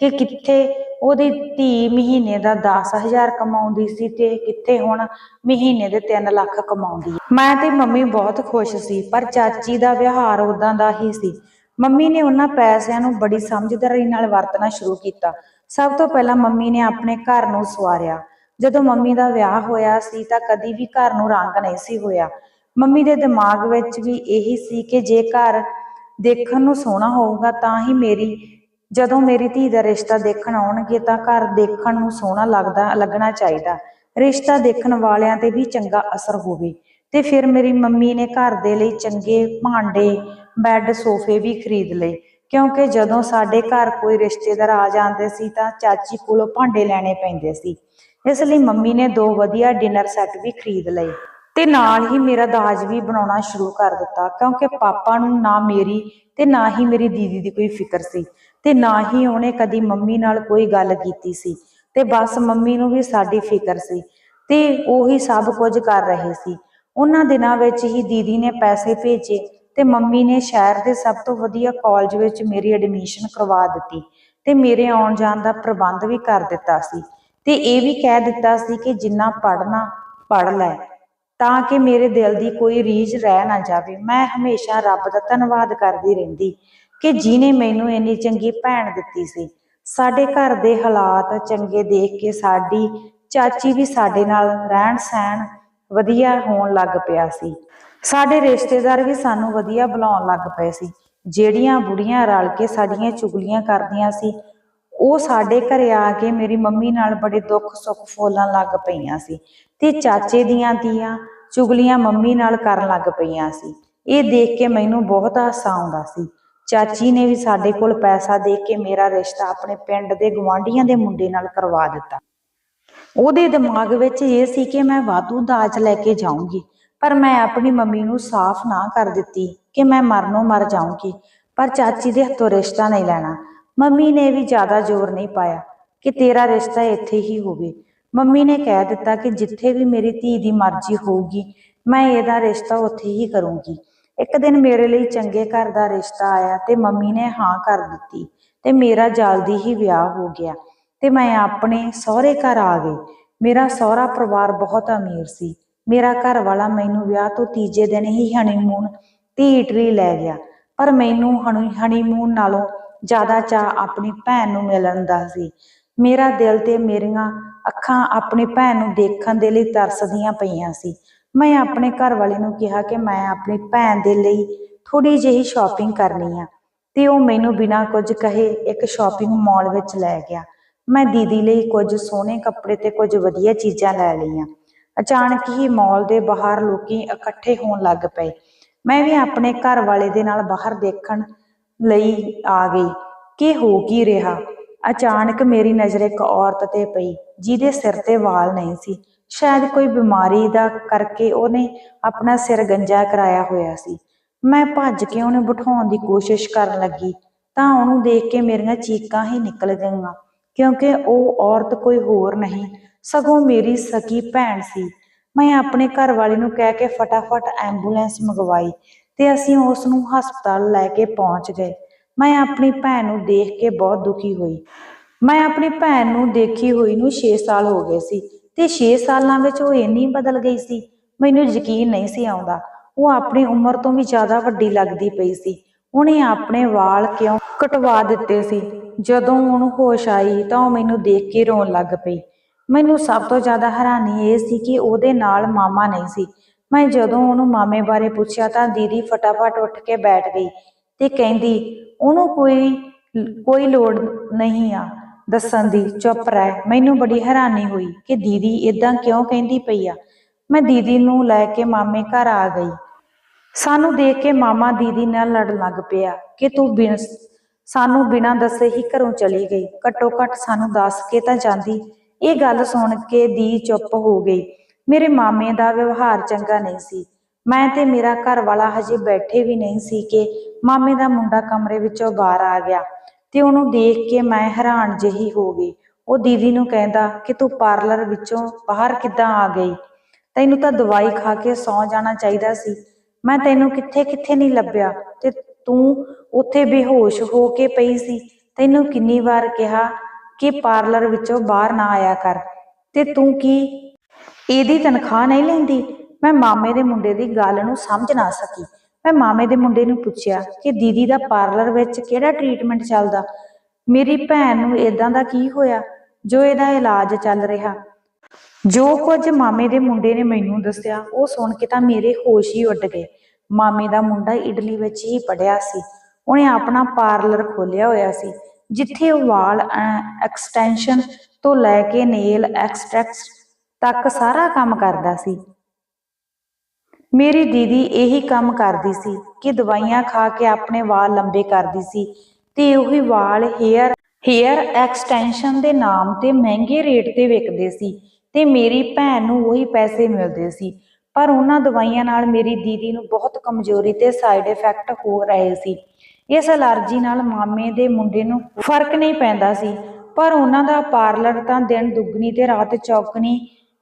ਕਿ ਕਿੱਥੇ ਉਹਦੀ ਧੀ ਮਹੀਨੇ ਦਾ 10000 ਕਮਾਉਂਦੀ ਸੀ ਤੇ ਕਿੱਥੇ ਹੁਣ ਮਹੀਨੇ ਦੇ 3 ਲੱਖ ਕਮਾਉਂਦੀ। ਮੈਂ ਤੇ ਮੰਮੀ ਬਹੁਤ ਖੁਸ਼ ਸੀ ਪਰ ਚਾਚੀ ਦਾ ਵਿਹਾਰ ਉਦਾਂ ਦਾ ਹੀ ਸੀ। ਮੰਮੀ ਨੇ ਉਹਨਾਂ ਪੈਸਿਆਂ ਨੂੰ ਬੜੀ ਸਮਝਦਾਰੀ ਨਾਲ ਵਰਤਣਾ ਸ਼ੁਰੂ ਕੀਤਾ। ਸਭ ਤੋਂ ਪਹਿਲਾਂ ਮੰਮੀ ਨੇ ਆਪਣੇ ਘਰ ਨੂੰ ਸਵਾਰਿਆ। ਜਦੋਂ ਮੰਮੀ ਦਾ ਵਿਆਹ ਹੋਇਆ ਸੀ ਤਾਂ ਕਦੀ ਵੀ ਘਰ ਨੂੰ ਰੰਗ ਨਹੀਂ ਸੀ ਹੋਇਆ। ਮੰਮੀ ਦੇ ਦਿਮਾਗ ਵਿੱਚ ਵੀ ਇਹੀ ਸੀ ਕਿ ਜੇ ਘਰ ਦੇਖਣ ਨੂੰ ਸੋਹਣਾ ਹੋਊਗਾ ਤਾਂ ਹੀ ਮੇਰੀ, ਜਦੋਂ ਮੇਰੀ ਧੀ ਦਾ ਰਿਸ਼ਤਾ ਦੇਖਣ ਆਉਣਗੇ ਤਾਂ ਘਰ ਦੇਖਣ ਨੂੰ ਸੋਹਣਾ ਲੱਗਦਾ, ਲੱਗਣਾ ਚਾਹੀਦਾ। ਰਿਸ਼ਤਾ ਦੇਖਣ ਵਾਲਿਆਂ ਤੇ ਵੀ ਚੰਗਾ ਅਸਰ ਹੋਵੇ। ਤੇ ਫਿਰ ਮੇਰੀ ਮੰਮੀ ਨੇ ਘਰ ਦੇ ਲਈ ਚੰਗੇ ਭਾਂਡੇ ਬੈੱਡ, ਸੋਫੇ ਵੀ ਖਰੀਦ ਲਏ। ਕਿਉਂਕਿ ਜਦੋਂ ਸਾਡੇ ਘਰ ਕੋਈ ਰਿਸ਼ਤੇਦਾਰ ਆ ਜਾਂਦੇ ਸੀ ਤਾਂ ਚਾਚੀ ਕੋਲੋਂ ਭਾਂਡੇ ਲੈਣੇ ਪੈਂਦੇ ਸੀ। ਇਸ ਲਈ ਮੰਮੀ ਨੇ ਦੋ ਵਧੀਆ ਡਿਨਰ ਸੈੱਟ ਵੀ ਖਰੀਦ ਲਏ। ਤੇ ਨਾਲ ਹੀ ਮੇਰਾ ਦਾਜ ਵੀ ਬਣਾਉਣਾ ਸ਼ੁਰੂ ਕਰ ਦਿੱਤਾ, ਕਿਉਂਕਿ ਪਾਪਾ ਨੂੰ ਨਾ ਮੇਰੀ ਤੇ ਨਾ ਹੀ ਮੇਰੀ ਦੀਦੀ ਦੀ ਕੋਈ ਫਿਕਰ ਸੀ ਤੇ ਨਾ ਹੀ ਉਹਨੇ ਕਦੀ ਮੰਮੀ ਨਾਲ ਕੋਈ ਗੱਲ ਕੀਤੀ ਸੀ ਤੇ ਬਸ ਮੰਮੀ ਨੂੰ ਵੀ ਸਾਡੀ ਫਿਕਰ ਸੀ ਤੇ ਉਹੀ ਸਭ ਕੁਝ ਕਰ ਰਹੇ ਸੀ। ਉਹਨਾਂ ਦਿਨਾਂ ਵਿੱਚ ਹੀ ਦੀਦੀ ਨੇ ਪੈਸੇ ਭੇਜੇ ਤੇ ਮੰਮੀ ਨੇ ਸ਼ਹਿਰ ਦੇ ਸਭ ਤੋਂ ਵਧੀਆ ਕਾਲਜ ਵਿੱਚ ਮੇਰੀ ਐਡਮਿਸ਼ਨ ਕਰਵਾ ਦਿੱਤੀ ਤੇ ਮੇਰੇ ਆਉਣ ਜਾਣ ਦਾ ਪ੍ਰਬੰਧ ਵੀ ਕਰ ਦਿੱਤਾ ਸੀ ਤੇ ਇਹ ਵੀ ਕਹਿ ਦਿੱਤਾ ਸੀ ਕਿ ਜਿੰਨਾ ਪੜਨਾ ਪੜ ਲੈ ਤਾਂ ਕਿ ਮੇਰੇ ਦਿਲ ਦੀ ਕੋਈ ਰੀਝ ਰਹਿ ਨਾ ਜਾਵੇ। ਮੈਂ ਹਮੇਸ਼ਾ ਰੱਬ ਦਾ ਧੰਨਵਾਦ ਕਰਦੀ ਰਹਿੰਦੀ ਕਿ ਜਿਨੇ ਮੈਨੂੰ ਇੰਨੀ ਚੰਗੀ ਭੈਣ ਦਿੱਤੀ ਸੀ। ਸਾਡੇ ਘਰ ਦੇ ਹਾਲਾਤ ਚੰਗੇ ਦੇਖ ਕੇ ਸਾਡੀ ਚਾਚੀ ਵੀ ਸਾਡੇ ਨਾਲ ਰਹਿਣ ਸਹਿਣ ਵਧੀਆ ਹੋਣ ਲੱਗ ਪਿਆ ਸੀ। ਸਾਡੇ ਰਿਸ਼ਤੇਦਾਰ ਵੀ ਸਾਨੂੰ ਵਧੀਆ ਬੁਲਾਉਣ ਲੱਗ ਪਏ ਸੀ। ਜਿਹੜੀਆਂ ਬੁੜੀਆਂ ਰਲ ਕੇ ਸਾਡੀਆਂ ਚੁਗਲੀਆਂ ਕਰਦੀਆਂ ਸੀ, ਉਹ ਸਾਡੇ ਘਰੇ ਆ ਕੇ ਮੇਰੀ ਮੰਮੀ ਨਾਲ ਬੜੇ ਦੁੱਖ ਸੁੱਖ ਫੋਲਣ ਲੱਗ ਪਈਆਂ ਸੀ ਤੇ ਚਾਚੇ ਦੀਆਂ ਦੀਆਂ ਚੁਗਲੀਆਂ ਮੰਮੀ ਨਾਲ ਕਰਨ ਲੱਗ ਪਈਆਂ ਸੀ। ਇਹ ਦੇਖ ਕੇ ਮੈਨੂੰ ਬਹੁਤ ਹਾਸਾ ਆਉਂਦਾ ਸੀ। ਚਾਚੀ ਨੇ ਵੀ ਸਾਡੇ ਕੋਲ ਪੈਸਾ ਦੇ ਕੇ ਮੇਰਾ ਰਿਸ਼ਤਾ ਆਪਣੇ ਪਿੰਡ ਦੇ ਗਵਾਂਢੀਆਂ ਦੇ ਮੁੰਡੇ ਨਾਲ ਕਰਵਾ ਦਿੱਤਾ। ਉਹਦੇ ਦਿਮਾਗ ਵਿੱਚ ਇਹ ਸੀ ਕਿ ਮੈਂ ਵਾਧੂ ਦਾਜ ਲੈ ਕੇ ਜਾਊਂਗੀ। ਪਰ ਮੈਂ ਆਪਣੀ ਮੰਮੀ ਨੂੰ ਸਾਫ਼ ਨਾ ਕਰ ਦਿੱਤੀ ਕਿ ਮੈਂ ਮਰਨੋਂ ਮਰ ਜਾਊਂਗੀ। ਪਰ ਚਾਚੀ ਦੇ ਹੱਥੋਂ ਰਿਸ਼ਤਾ ਨਹੀਂ ਲੈਣਾ। ਮੰਮੀ ਨੇ ਵੀ ਜ਼ਿਆਦਾ ਜ਼ੋਰ ਨਹੀਂ ਪਾਇਆ ਕਿ ਤੇਰਾ ਰਿਸ਼ਤਾ ਇੱਥੇ ਹੀ ਹੋਵੇ। ਮੰਮੀ ਨੇ ਕਹਿ ਦਿੱਤਾ ਕਿ ਜਿੱਥੇ ਵੀ ਮੇਰੀ ਧੀ ਦੀ ਮਰਜ਼ੀ ਹੋਊਗੀ, ਮੈਂ ਇਹਦਾ ਰਿਸ਼ਤਾ ਉੱਥੇ ਹੀ ਕਰੂੰਗੀ। ਇੱਕ ਦਿਨ ਮੇਰੇ ਲਈ ਚੰਗੇ ਘਰ ਦਾ ਰਿਸ਼ਤਾ ਆਇਆ ਤੇ ਮੰਮੀ ਨੇ ਹਾਂ ਕਰ ਦਿੱਤੀ ਤੇ ਮੇਰਾ ਜਲਦੀ ਹੀ ਵਿਆਹ ਹੋ ਗਿਆ ਤੇ ਮੈਂ ਆਪਣੇ ਸਹੁਰੇ ਘਰ ਆ ਗਈ। ਮੇਰਾ ਸਹੁਰਾ ਪਰਿਵਾਰ ਬਹੁਤ ਅਮੀਰ ਸੀ। ਮੇਰਾ ਘਰ ਵਾਲਾ ਮੈਨੂੰ ਵਿਆਹ ਤੋਂ ਤੀਜੇ ਦਿਨ ਹੀ ਹਨੀਮੂਨ ਤੇ ਇਟਲੀ ਲੈ ਗਿਆ, ਪਰ ਮੈਨੂੰ ਹਨੀ- ਹਨੀਮੂਨ ਨਾਲੋਂ ਜ਼ਿਆਦਾ ਚਾਅ ਆਪਣੀ ਭੈਣ ਨੂੰ ਮਿਲਣ ਦਾ ਸੀ। ਮੇਰਾ ਦਿਲ ਤੇ ਮੇਰੀਆਂ ਅੱਖਾਂ ਆਪਣੀ ਭੈਣ ਨੂੰ ਦੇਖਣ ਦੇ ਲਈ ਤਰਸਦੀਆਂ ਪਈਆਂ ਸੀ। ਮੈਂ ਆਪਣੇ ਘਰ ਵਾਲੇ ਨੂੰ ਕਿਹਾ ਕਿ ਮੈਂ ਆਪਣੀ ਭੈਣ ਦੇ ਲਈ ਥੋੜੀ ਜਿਹੀ ਸ਼ਾਪਿੰਗ ਕਰਨੀ ਆ, ਤੇ ਉਹ ਮੈਨੂੰ ਬਿਨਾਂ ਕੁਝ ਕਹੇ ਇੱਕ ਸ਼ਾਪਿੰਗ ਮਾਲ ਵਿੱਚ ਲੈ ਗਿਆ। ਮੈਂ ਦੀਦੀ ਲਈ ਕੁਝ ਸੋਹਣੇ ਕੱਪੜੇ ਤੇ ਕੁਝ ਵਧੀਆ ਚੀਜ਼ਾਂ ਲੈ ਲਈਆਂ। ਅਚਾਨਕ ਹੀ ਮਾਲ ਦੇ ਬਾਹਰ ਲੋਕੀ ਇਕੱਠੇ ਹੋਣ ਲੱਗ ਪਏ। ਮੈਂ ਵੀ ਆਪਣੇ ਘਰ ਵਾਲੇ ਦੇ ਨਾਲ ਬਾਹਰ ਦੇਖਣ ਲਈ ਆ ਗਈ। ਕਿ ਹੋ ਕੀ ਰਿਹਾ? ਅਚਾਨਕ ਮੇਰੀ ਨਜ਼ਰ ਇੱਕ ਔਰਤ ਤੇ ਪਈ, ਜਿਹਦੇ ਸਿਰ ਤੇ ਵਾਲ ਨਹੀਂ ਸੀ। ਸ਼ਾਇਦ ਕੋਈ ਬਿਮਾਰੀ ਦਾ ਕਰਕੇ ਉਹਨੇ ਆਪਣਾ ਸਿਰ ਗੰਜਾ ਕਰਾਇਆ ਹੋਇਆ ਸੀ। ਮੈਂ ਭੱਜ ਕੇ ਉਹਨੂੰ ਬਿਠਾਉਣ ਦੀ ਕੋਸ਼ਿਸ਼ ਕਰਨ ਲੱਗੀ, ਤਾਂ ਉਹਨੂੰ ਦੇਖ ਕੇ ਮੇਰੀਆਂ ਚੀਕਾਂ ਹੀ ਨਿਕਲ ਗਈਆਂ, ਕਿਉਂਕਿ ਉਹ ਔਰਤ ਕੋਈ ਹੋਰ ਨਹੀਂ ਸਗੋਂ ਮੇਰੀ ਸਕੀ ਭੈਣ ਸੀ। ਮੈਂ ਆਪਣੇ ਘਰ ਵਾਲੇ ਨੂੰ ਕਹਿ ਕੇ ਫਟਾਫਟ ਐਂਬੂਲੈਂਸ ਮੰਗਵਾਈ ਤੇ ਅਸੀਂ ਉਸ ਨੂੰ ਹਸਪਤਾਲ ਲੈ ਕੇ ਪਹੁੰਚ ਗਏ। ਮੈਂ ਆਪਣੀ ਭੈਣ ਨੂੰ ਦੇਖ ਕੇ ਬਹੁਤ ਦੁਖੀ ਹੋਈ। ਮੈਂ ਆਪਣੀ ਭੈਣ ਨੂੰ ਦੇਖੀ ਹੋਈ ਨੂੰ 6 ਸਾਲ ਹੋ ਗਏ ਸੀ ਤੇ 6 ਸਾਲਾਂ ਵਿੱਚ ਉਹ ਇੰਨੀ ਬਦਲ ਗਈ ਸੀ, ਮੈਨੂੰ ਯਕੀਨ ਨਹੀਂ ਸੀ ਆਉਂਦਾ। ਉਹ ਆਪਣੀ ਉਮਰ ਤੋਂ ਵੀ ਜ਼ਿਆਦਾ ਵੱਡੀ ਲੱਗਦੀ ਪਈ ਸੀ। ਉਹਨੇ ਆਪਣੇ ਵਾਲ ਕਿਉਂ ਕਟਵਾ ਦਿੱਤੇ ਸੀ? ਜਦੋਂ ਉਹਨੂੰ ਹੋਸ਼ ਆਈ ਤਾਂ ਉਹ ਮੈਨੂੰ ਦੇਖ ਕੇ ਰੋਣ ਲੱਗ ਪਈ। ਮੈਨੂੰ ਸਭ ਤੋਂ ਜ਼ਿਆਦਾ ਹੈਰਾਨੀ ਇਹ ਸੀ ਕਿ ਉਹਦੇ ਨਾਲ ਮਾਮਾ ਨਹੀਂ ਸੀ। ਮੈਂ ਜਦੋਂ ਉਹਨੂੰ ਮਾਮੇ ਬਾਰੇ ਪੁੱਛਿਆ ਤਾਂ ਦੀਦੀ ਫਟਾਫਟ ਉੱਠ ਕੇ ਬੈਠ ਗਈ ਤੇ ਕਹਿੰਦੀ, ਉਹਨੂੰ ਕੋਈ ਕੋਈ ਲੋੜ ਨਹੀਂ ਆ ਦੱਸਣ ਦੀ, ਚੁੱਪ ਰਹਿ। ਮੈਨੂੰ ਬੜੀ ਹੈਰਾਨੀ ਹੋਈ ਕਿ ਦੀਦੀ ਇਦਾਂ ਕਿਉਂ ਕਹਿੰਦੀ ਪਈ ਆ। ਮੈਂ ਦੀਦੀ ਨੂੰ ਲੈ ਕੇ ਮਾਮੇ ਘਰ ਆ ਗਈ। ਸਾਨੂੰ ਦੇਖ ਕੇ ਮਾਮਾ ਦੀਦੀ ਨਾਲ ਲੜਨ ਲੱਗ ਪਿਆ ਕਿ ਤੂੰ ਬਿਨ, ਸਾਨੂੰ ਬਿਨਾਂ ਦੱਸੇ ਹੀ ਘਰੋਂ ਚਲੀ ਗਈ। ਘੱਟੋ ਘੱਟ ਸਾਨੂੰ ਦੱਸ ਕੇ ਤਾਂ ਜਾਂਦੀ। ਇਹ ਗੱਲ ਸੁਣ ਕੇ ਦੀ ਚੁੱਪ ਹੋ ਗਈ। ਮੇਰੇ ਮਾਮੇ ਦਾ ਵਿਵਹਾਰ ਚੰਗਾ ਨਹੀਂ ਸੀ। ਮੈਂ ਤੇ ਮੇਰਾ ਘਰ ਵਾਲਾ ਹਜੇ ਬੈਠੇ ਵੀ ਨਹੀਂ ਸੀ ਕਿ ਮਾਮੇ ਦਾ ਮੁੰਡਾ ਕਮਰੇ ਵਿੱਚੋਂ ਬਾਹਰ ਆ ਗਿਆ ਤੇ ਉਹਨੂੰ ਦੇਖ ਕੇ ਮੈਂ ਹੈਰਾਨ ਜਿਹੀ ਹੋ ਗਈ। ਉਹ ਦੀਦੀ ਨੂੰ ਕਹਿੰਦਾ, ਕਿ ਤੂੰ ਪਾਰਲਰ ਵਿੱਚੋਂ ਬਾਹਰ ਕਿੱਦਾਂ ਆ ਗਈ? ਤੈਨੂੰ ਤਾਂ ਦਵਾਈ ਖਾ ਕੇ ਸੌ ਜਾਣਾ ਚਾਹੀਦਾ ਸੀ। ਮੈਂ ਤੈਨੂੰ ਕਿੱਥੇ ਕਿੱਥੇ ਨਹੀਂ ਲੱਭਿਆ ਤੇ ਤੂੰ ਉੱਥੇ ਬੇਹੋਸ਼ ਹੋ ਕੇ ਪਈ ਸੀ। ਤੈਨੂੰ ਕਿੰਨੀ ਵਾਰ ਕਿਹਾ ਕਿ ਪਾਰਲਰ ਵਿੱਚੋਂ ਬਾਹਰ ਨਾ ਆਇਆ ਕਰ। ਤੇ ਤੂੰ ਕੀ? ਇਹਦੀ ਤਨਖਾਹ ਨਹੀਂ ਲੈਂਦੀ? ਮੈਂ ਮਾਮੇ ਦੇ ਮੁੰਡੇ ਦੀ ਗੱਲ ਨੂੰ ਸਮਝ ਨਾ ਸਕੀ। ਮੈਂ ਮਾਮੇ ਦੇ ਮੁੰਡੇ ਨੂੰ ਪੁੱਛਿਆ ਕਿ ਦੀਦੀ ਦਾ ਪਾਰਲਰ ਵਿੱਚ ਕਿਹੜਾ ਟ੍ਰੀਟਮੈਂਟ ਚੱਲਦਾ? ਮੇਰੀ ਭੈਣ ਨੂੰ ਇਦਾਂ ਦਾ ਕੀ ਹੋਇਆ? ਜੋ ਇਹਦਾ ਇਲਾਜ ਚੱਲ ਰਿਹਾ। ਜੋ ਕੁਝ ਮਾਮੇ ਦੇ ਮੁੰਡੇ ਨੇ ਮੈਨੂੰ ਦੱਸਿਆ, ਉਹ ਸੁਣ ਕੇ ਤਾਂ ਮੇਰੇ ਹੋਸ਼ ਹੀ ਉੱਡ ਗਏ। ਮਾਮੇ ਦਾ ਮੁੰਡਾ ਇਟਲੀ ਵਿੱਚ ਹੀ ਪੜਿਆ ਸੀ। ਉਹਨੇ ਆਪਣਾ ਪਾਰਲਰ ਖੋਲਿਆ ਹੋਇਆ ਸੀ। ਜਿੱਥੇ ਉਹ ਵਾਲ ਐਕਸਟੈਂਸ਼ਨ ਤੋਂ ਲੈ ਕੇ ਨੇਲ ਐਕਸਟ੍ਰੈਕਟ ਤੱਕ ਸਾਰਾ ਕੰਮ ਕਰਦਾ ਸੀ। ਮੇਰੀ ਦੀਦੀ ਇਹੀ ਕੰਮ ਕਰਦੀ ਸੀ ਕਿ ਦਵਾਈਆਂ ਖਾ ਕੇ ਆਪਣੇ ਵਾਲ ਲੰਬੇ ਕਰਦੀ ਸੀ ਤੇ ਉਹੀ ਵਾਲ ਹੇਅਰ ਹੇਅਰ ਐਕਸਟੈਂਸ਼ਨ ਦੇ ਨਾਮ ਤੇ ਮਹਿੰਗੇ ਰੇਟ ਤੇ ਵਿਕਦੇ ਸੀ ਤੇ ਮੇਰੀ ਭੈਣ ਨੂੰ ਉਹੀ ਪੈਸੇ ਮਿਲਦੇ ਸੀ। ਪਰ ਉਹਨਾਂ ਦਵਾਈਆਂ ਨਾਲ ਮੇਰੀ ਦੀਦੀ ਨੂੰ ਬਹੁਤ ਕਮਜ਼ੋਰੀ ਤੇ ਸਾਈਡ ਇਫੈਕਟ ਹੋ ਰਹੇ ਸੀ। ਇਸ ਅਲਰਜੀ ਨਾਲ ਮਾਮੇ ਦੇ ਮੁੰਡੇ ਨੂੰ ਫ਼ਰਕ ਨਹੀਂ ਪੈਂਦਾ ਸੀ, ਪਰ ਉਹਨਾਂ ਦਾ ਪਾਰਲਰ ਤਾਂ ਦਿਨ ਦੁੱਗਣੀ ਤੇ ਰਾਤ ਚੌਗਣੀ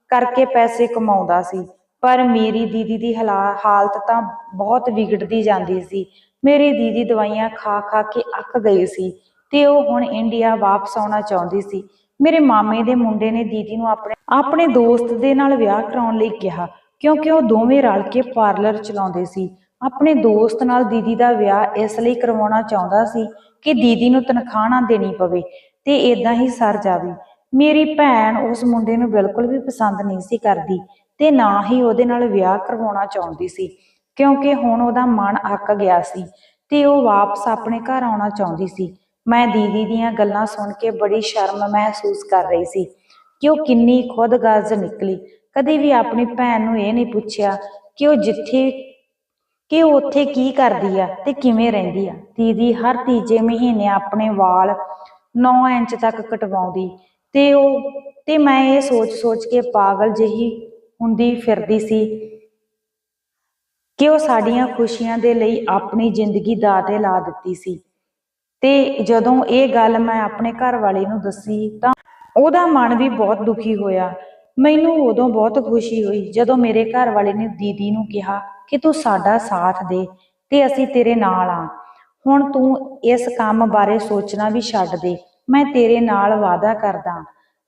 ਕਰਕੇ ਪੈਸੇ ਕਮਾਉਂਦਾ ਸੀ, ਪਰ ਮੇਰੀ ਦੀਦੀ ਦੀ ਹਲਾ- ਹਾਲਤ ਤਾਂ ਬਹੁਤ ਵਿਗੜਦੀ ਜਾਂਦੀ ਸੀ। ਮੇਰੀ ਦੀਦੀ ਦਵਾਈਆਂ ਖਾ ਖਾ ਕੇ ਅੱਕ ਗਈ ਸੀ ਤੇ ਉਹ ਹੁਣ ਇੰਡੀਆ ਵਾਪਸ ਆਉਣਾ ਚਾਹੁੰਦੀ ਸੀ। ਮੇਰੇ ਮਾਮੇ ਦੇ ਮੁੰਡੇ ਨੇ ਦੀਦੀ ਨੂੰ ਆਪਣੇ ਆਪਣੇ ਦੋਸਤ ਦੇ ਨਾਲ ਵਿਆਹ ਕਰਾਉਣ ਲਈ ਕਿਹਾ, ਕਿਉਂਕਿ ਉਹ ਦੋਵੇਂ ਰਲ ਕੇ ਪਾਰਲਰ ਚਲਾਉਂਦੇ ਸੀ। ਆਪਣੇ ਦੋਸਤ ਨਾਲ ਦੀਦੀ ਦਾ ਵਿਆਹ ਇਸ ਲਈ ਕਰਵਾਉਣਾ ਚਾਹੁੰਦਾ ਸੀ ਕਿ ਦੀਦੀ ਨੂੰ ਤਨਖਾਹ ਨਾ ਦੇਣੀ ਪਵੇ ਤੇ ਇਦਾਂ ਹੀ ਸਰ ਜਾਵੇ। ਮੇਰੀ ਭੈਣ ਉਸ ਮੁੰਡੇ ਨੂੰ ਬਿਲਕੁਲ ਵੀ ਪਸੰਦ ਨਹੀਂ ਸੀ ਕਰਦੀ ਤੇ ਨਾ ਹੀ ਉਹਦੇ ਨਾਲ ਵਿਆਹ ਕਰਵਾਉਣਾ ਚਾਹੁੰਦੀ ਸੀ, ਕਿਉਂਕਿ ਹੁਣ ਉਹਦਾ ਮਨ ਅੱਕ ਗਿਆ ਸੀ ਤੇ ਉਹ ਵਾਪਸ ਆਪਣੇ ਘਰ ਆਉਣਾ ਚਾਹੁੰਦੀ ਸੀ। ਮੈਂ ਦੀਦੀ ਦੀਆਂ ਗੱਲਾਂ ਸੁਣ ਕੇ ਬੜੀ ਸ਼ਰਮ ਮਹਿਸੂਸ ਕਰ ਰਹੀ ਸੀ ਕਿ ਉਹ ਕਿੰਨੀ ਖੁਦਗਰਜ਼ ਨਿਕਲੀ। ਕਦੇ ਵੀ ਆਪਣੀ ਭੈਣ ਨੂੰ ਇਹ ਨਹੀਂ ਪੁੱਛਿਆ ਕਿ ਉਹ ਜਿੱਥੇ ਕਿ ਉਹ ਉੱਥੇ ਕੀ ਕਰਦੀ ਆ ਤੇ ਕਿਵੇਂ ਰਹਿੰਦੀ ਆ। ਦੀਦੀ ਹਰ ਤੀਜੇ ਮਹੀਨੇ ਆਪਣੇ ਵਾਲ 9 ਇੰਚ ਤੱਕ ਕਟਵਾਉਂਦੀ ਤੇ ਉਹ ਤੇ ਮੈਂ ਇਹ ਸੋਚ-ਸੋਚ ਕੇ ਪਾਗਲ ਜਿਹੀ ਹੁੰਦੀ ਫਿਰਦੀ ਸੀ ਕਿ ਉਹ ਸਾਡੀਆਂ ਖੁਸ਼ੀਆਂ ਦੇ ਲਈ ਆਪਣੀ ਜ਼ਿੰਦਗੀ ਦਾ ਤੇ ਲਾ ਦਿੱਤੀ ਸੀ। ਤੇ ਜਦੋਂ ਇਹ ਗੱਲ ਮੈਂ ਆਪਣੇ ਘਰ ਵਾਲੇ ਨੂੰ ਦੱਸੀ ਤਾਂ ਉਹਦਾ ਮਨ ਵੀ ਬਹੁਤ ਦੁਖੀ ਹੋਇਆ। ਮੈਨੂੰ ਉਦੋਂ ਬਹੁਤ ਖੁਸ਼ੀ ਹੋਈ ਜਦੋਂ ਮੇਰੇ ਘਰ ਵਾਲੇ ਨੇ ਦੀਦੀ ਨੂੰ ਕਿਹਾ ਕਿ ਤੂੰ ਸਾਡਾ ਸਾਥ ਦੇ ਤੇ ਅਸੀਂ ਤੇਰੇ ਨਾਲ ਆ। ਹੁਣ ਤੂੰ ਇਸ ਕੰਮ ਬਾਰੇ ਸੋਚਣਾ ਵੀ ਛੱਡ ਦੇ। ਮੈਂ ਤੇਰੇ ਨਾਲ ਵਾਅਦਾ ਕਰਦਾ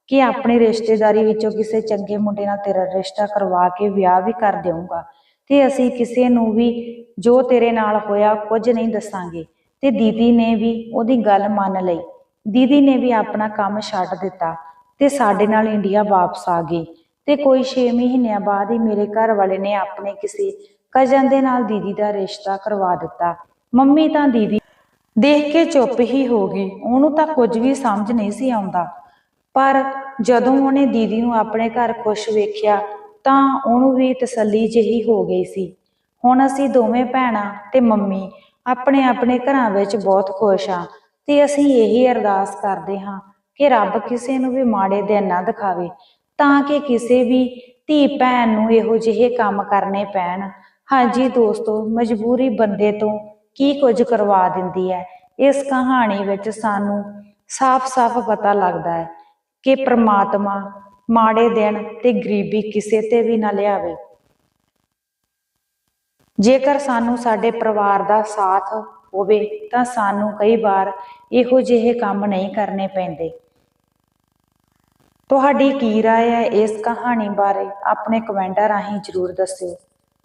ਕਿ ਆਪਣੇ ਰਿਸ਼ਤੇਦਾਰੀ ਵਿੱਚੋਂ ਕਿਸੇ ਚੰਗੇ ਮੁੰਡੇ ਨਾਲ ਤੇਰਾ ਰਿਸ਼ਤਾ ਕਰਵਾ ਕੇ ਵਿਆਹ ਵੀ ਕਰ ਦੇਵਾਂਗਾ ਤੇ ਅਸੀਂ ਕਿਸੇ ਨੂੰ ਵੀ ਜੋ ਤੇਰੇ ਨਾਲ ਹੋਇਆ ਕੁਝ ਨਹੀਂ ਦੱਸਾਂਗੇ। ਤੇ ਦੀਦੀ ਨੇ ਵੀ ਉਹਦੀ ਗੱਲ ਮੰਨ ਲਈ। ਦੀਦੀ ਨੇ ਵੀ ਆਪਣਾ ਕੰਮ ਛੱਡ ਦਿੱਤਾ। ਤੇ ਸਾਡੇ ਨਾਲ ਇੰਡੀਆ ਵਾਪਸ ਆ ਗਈ। ਤੇ ਕੋਈ 6 ਮਹੀਨਿਆਂ ਬਾਅਦ ਹੀ ਮੇਰੇ ਘਰ ਵਾਲੇ ਨੇ ਆਪਣੇ ਕਿਸੇ ਕਜ਼ਨ ਦੇ ਨਾਲ ਦੀਦੀ ਦਾ ਰਿਸ਼ਤਾ ਕਰਵਾ ਦਿੱਤਾ। ਮੰਮੀ ਤਾਂ ਦੀਦੀ ਦੇਖ ਕੇ ਚੁੱਪ ਹੀ ਹੋ ਗਈ। ਉਹਨੂੰ ਤਾਂ ਕੁਝ ਵੀ ਸਮਝ ਨਹੀਂ ਸੀ ਆਉਂਦਾ। ਪਰ ਜਦੋਂ ਉਹਨੇ ਦੀਦੀ ਨੂੰ ਆਪਣੇ ਘਰ ਖੁਸ਼ ਵੇਖਿਆ, ਤਾਂ ਉਹਨੂੰ ਵੀ ਤਸੱਲੀ ਜਿਹੀ ਹੋ ਗਈ ਸੀ। ਹੁਣ ਅਸੀਂ ਦੋਵੇਂ ਭੈਣਾਂ ਤੇ ਮੰਮੀ ਆਪਣੇ ਆਪਣੇ ਘਰਾਂ ਵਿੱਚ ਬਹੁਤ ਖੁਸ਼ ਹਾਂ ਤੇ ਅਸੀਂ ਇਹੀ ਅਰਦਾਸ ਕਰਦੇ ਹਾਂ ਕਿ ਰੱਬ ਕਿਸੇ ਨੂੰ ਵੀ ਮਾੜੇ ਦਿਨ ਨਾ ਦਿਖਾਵੇ, ਤਾਂ ਕਿ ਕਿਸੇ ਵੀ ਧੀ ਭੈਣ ਨੂੰ ਇਹੋ ਜਿਹੇ ਕੰਮ ਕਰਨੇ ਪੈਣ। ਹਾਂਜੀ ਦੋਸਤੋ, ਮਜਬੂਰੀ ਬੰਦੇ ਤੋਂ ਕੀ ਕੁਝ ਕਰਵਾ ਦਿੰਦੀ ਹੈ? ਇਸ ਕਹਾਣੀ ਵਿੱਚ ਸਾਨੂੰ ਸਾਫ਼-ਸਾਫ਼ ਪਤਾ ਲੱਗਦਾ ਹੈ ਕਿ ਪ੍ਰਮਾਤਮਾ ਮਾੜੇ ਦਿਨ ਤੇ ਗਰੀਬੀ ਕਿਸੇ ਤੇ ਵੀ ਨਾ ਲਿਆਵੇ। ਜੇਕਰ ਸਾਨੂੰ ਸਾਡੇ ਪਰਿਵਾਰ ਦਾ ਸਾਥ ਹੋਵੇ, ਤਾਂ ਸਾਨੂੰ ਕਈ ਵਾਰ ਇਹੋ ਜਿਹੇ ਕੰਮ ਨਹੀਂ ਕਰਨੇ ਪੈਂਦੇ। ਤੁਹਾਡੀ ਕੀ رائے ਹੈ ਇਸ ਕਹਾਣੀ ਬਾਰੇ ਆਪਣੇ ਕਮੈਂਟਾਂ ਰਾਹੀਂ ਜਰੂਰ ਦੱਸਿਓ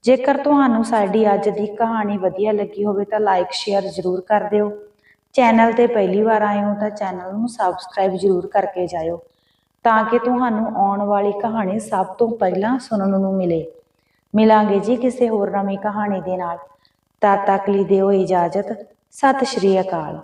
ਜੇਕਰ ਤੁਹਾਨੂੰ ਸਾਡੀ ਅੱਜ ਦੀ ਕਹਾਣੀ ਵਧੀਆ ਲੱਗੀ ਹੋਵੇ ਤਾਂ ਲਾਈਕ ਸ਼ੇਅਰ ਜਰੂਰ ਕਰ ਦਿਓ ਚੈਨਲ ਤੇ ਪਹਿਲੀ ਵਾਰ ਆਏ ਹੋ ਤਾਂ ਚੈਨਲ ਨੂੰ ਸਬਸਕ੍ਰਾਈਬ ਜਰੂਰ ਕਰਕੇ ਜਾਇਓ ਤਾਂ ਕਿ ਤੁਹਾਨੂੰ ਆਉਣ ਵਾਲੀ ਕਹਾਣੀ ਸਭ ਤੋਂ ਪਹਿਲਾਂ ਸੁਣਨ ਨੂੰ ਮਿਲੇ ਮਿਲਾਂਗੇ ਜੀ ਕਿਸੇ ਹੋਰ ਨਵੀਂ ਕਹਾਣੀ ਦੇ ਨਾਲ ਤਦ ਤੱਕ ਲਈ ਦਿਓ ਇਜਾਜ਼ਤ ਸਤਿ ਸ਼੍ਰੀ ਅਕਾਲ